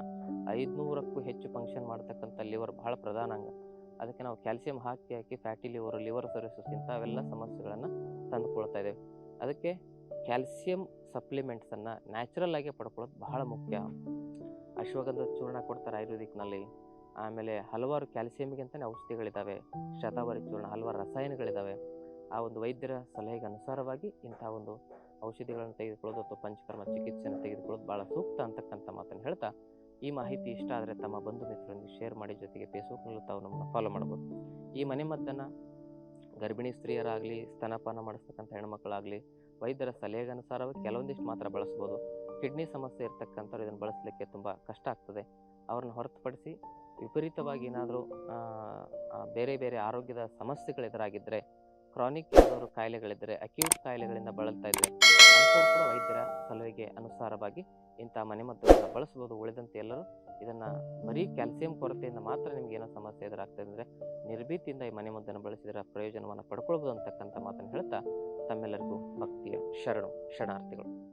ಐದುನೂರಕ್ಕೂ ಹೆಚ್ಚು ಫಂಕ್ಷನ್ ಮಾಡ್ತಕ್ಕಂಥ ಲಿವರ್ ಬಹಳ ಪ್ರಧಾನ ಅಂಗ. ಅದಕ್ಕೆ ನಾವು ಕ್ಯಾಲ್ಸಿಯಂ ಹಾಕಿ ಹಾಕಿ ಫ್ಯಾಟಿ ಲಿವರ್ ಲಿವರ್ ಸರ್ವಿಸಸ್ ಇಂಥವೆಲ್ಲ ಸಮಸ್ಯೆಗಳನ್ನು ತಂದುಕೊಳ್ತಾ ಇದ್ದೇವೆ. ಅದಕ್ಕೆ ಕ್ಯಾಲ್ಸಿಯಂ ಸಪ್ಲಿಮೆಂಟ್ಸನ್ನು ನ್ಯಾಚುರಲ್ ಆಗಿ ಪಡ್ಕೊಳ್ಳೋದು ಬಹಳ ಮುಖ್ಯ. ಅಶ್ವಗಂಧ ಚೂರ್ಣ ಕೊಡ್ತಾರೆ ಆಯುರ್ವೇದಿಕ್ನಲ್ಲಿ. ಆಮೇಲೆ ಹಲವಾರು ಕ್ಯಾಲ್ಸಿಯಂಗೆ ಅಂತಲೇ ಔಷಧಿಗಳಿದ್ದಾವೆ ಶತಾವರಿ ಚೂರ್ಣ, ಹಲವಾರು ರಸಾಯನಗಳಿದ್ದಾವೆ ಆ ಒಂದು ವೈದ್ಯರ ಸಲಹೆಗೆ ಅನುಸಾರವಾಗಿ ಇಂಥ ಒಂದು ಔಷಧಿಗಳನ್ನು ತೆಗೆದುಕೊಳ್ಳೋದು ಅಥವಾ ಪಂಚಕರ್ಮ ಚಿಕಿತ್ಸೆಯನ್ನು ತೆಗೆದುಕೊಳ್ಳೋದು ಭಾಳ ಸೂಕ್ತ ಅಂತಕ್ಕಂಥ ಮಾತನ್ನು ಹೇಳ್ತಾ, ಈ ಮಾಹಿತಿ ಇಷ್ಟ ಆದರೆ ತಮ್ಮ ಬಂಧು ಮಿತ್ರರೊಂದಿಗೆ ಶೇರ್ ಮಾಡಿ ಜೊತೆಗೆ ಫೇಸ್ಬುಕ್ನಲ್ಲೂ ತಾವು ನಮ್ಮನ್ನು ಫಾಲೋ ಮಾಡ್ಬೋದು. ಈ ಮನೆಮದ್ದನ್ನು ಗರ್ಭಿಣಿ ಸ್ತ್ರೀಯರಾಗಲಿ, ಸ್ತನಪಾನ ಮಾಡಿಸ್ತಕ್ಕಂಥ ಹೆಣ್ಮಕ್ಳಾಗಲಿ, ವೈದ್ಯರ ಸಲಹೆಗೆ ಅನುಸಾರವಾಗಿ ಕೆಲವೊಂದಿಷ್ಟು ಮಾತ್ರ ಬಳಸ್ಬೋದು. ಕಿಡ್ನಿ ಸಮಸ್ಯೆ ಇರ್ತಕ್ಕಂಥವ್ರು ಇದನ್ನು ಬಳಸಲಿಕ್ಕೆ ತುಂಬ ಕಷ್ಟ ಆಗ್ತದೆ. ಅವ್ರನ್ನ ಹೊರತುಪಡಿಸಿ ವಿಪರೀತವಾಗಿ ಏನಾದರೂ ಬೇರೆ ಬೇರೆ ಆರೋಗ್ಯದ ಸಮಸ್ಯೆಗಳು ಎದುರಾಗಿದ್ದರೆ ಕ್ರಾನಿಕ್ ಯಾವ್ದಾದ್ರು ಕಾಯಿಲೆಗಳಿದ್ದರೆ ಅಕ್ಯೂಟ್ ಕಾಯಿಲೆಗಳಿಂದ ಬಳಲ್ತಾ ಇದ್ದರೆ ವೈದ್ಯರ ಸಲಹೆಗೆ ಅನುಸಾರವಾಗಿ ಇಂಥ ಮನೆಮದ್ದುಗಳನ್ನು ಬಳಸ್ಬೋದು. ಉಳಿದಂತೆ ಎಲ್ಲರೂ ಇದನ್ನು ಬರೀ ಕ್ಯಾಲ್ಸಿಯಂ ಕೊರತೆಯಿಂದ ಮಾತ್ರ ನಿಮ್ಗೆ ಏನೋ ಸಮಸ್ಯೆ ಎದುರಾಗ್ತದೆ ಅಂದರೆ ನಿರ್ಭೀತಿಯಿಂದ ಈ ಮನೆಮದ್ದನ್ನು ಬಳಸಿದರೆ ಪ್ರಯೋಜನವನ್ನು ಪಡ್ಕೊಳ್ಬೋದು ಅಂತಕ್ಕಂಥ ಮಾತನ್ನು ಹೇಳ್ತಾ ತಮ್ಮೆಲ್ಲರಿಗೂ ಭಕ್ತಿಯ ಶರಣು, ಶರಣಾರ್ಥಿಗಳು.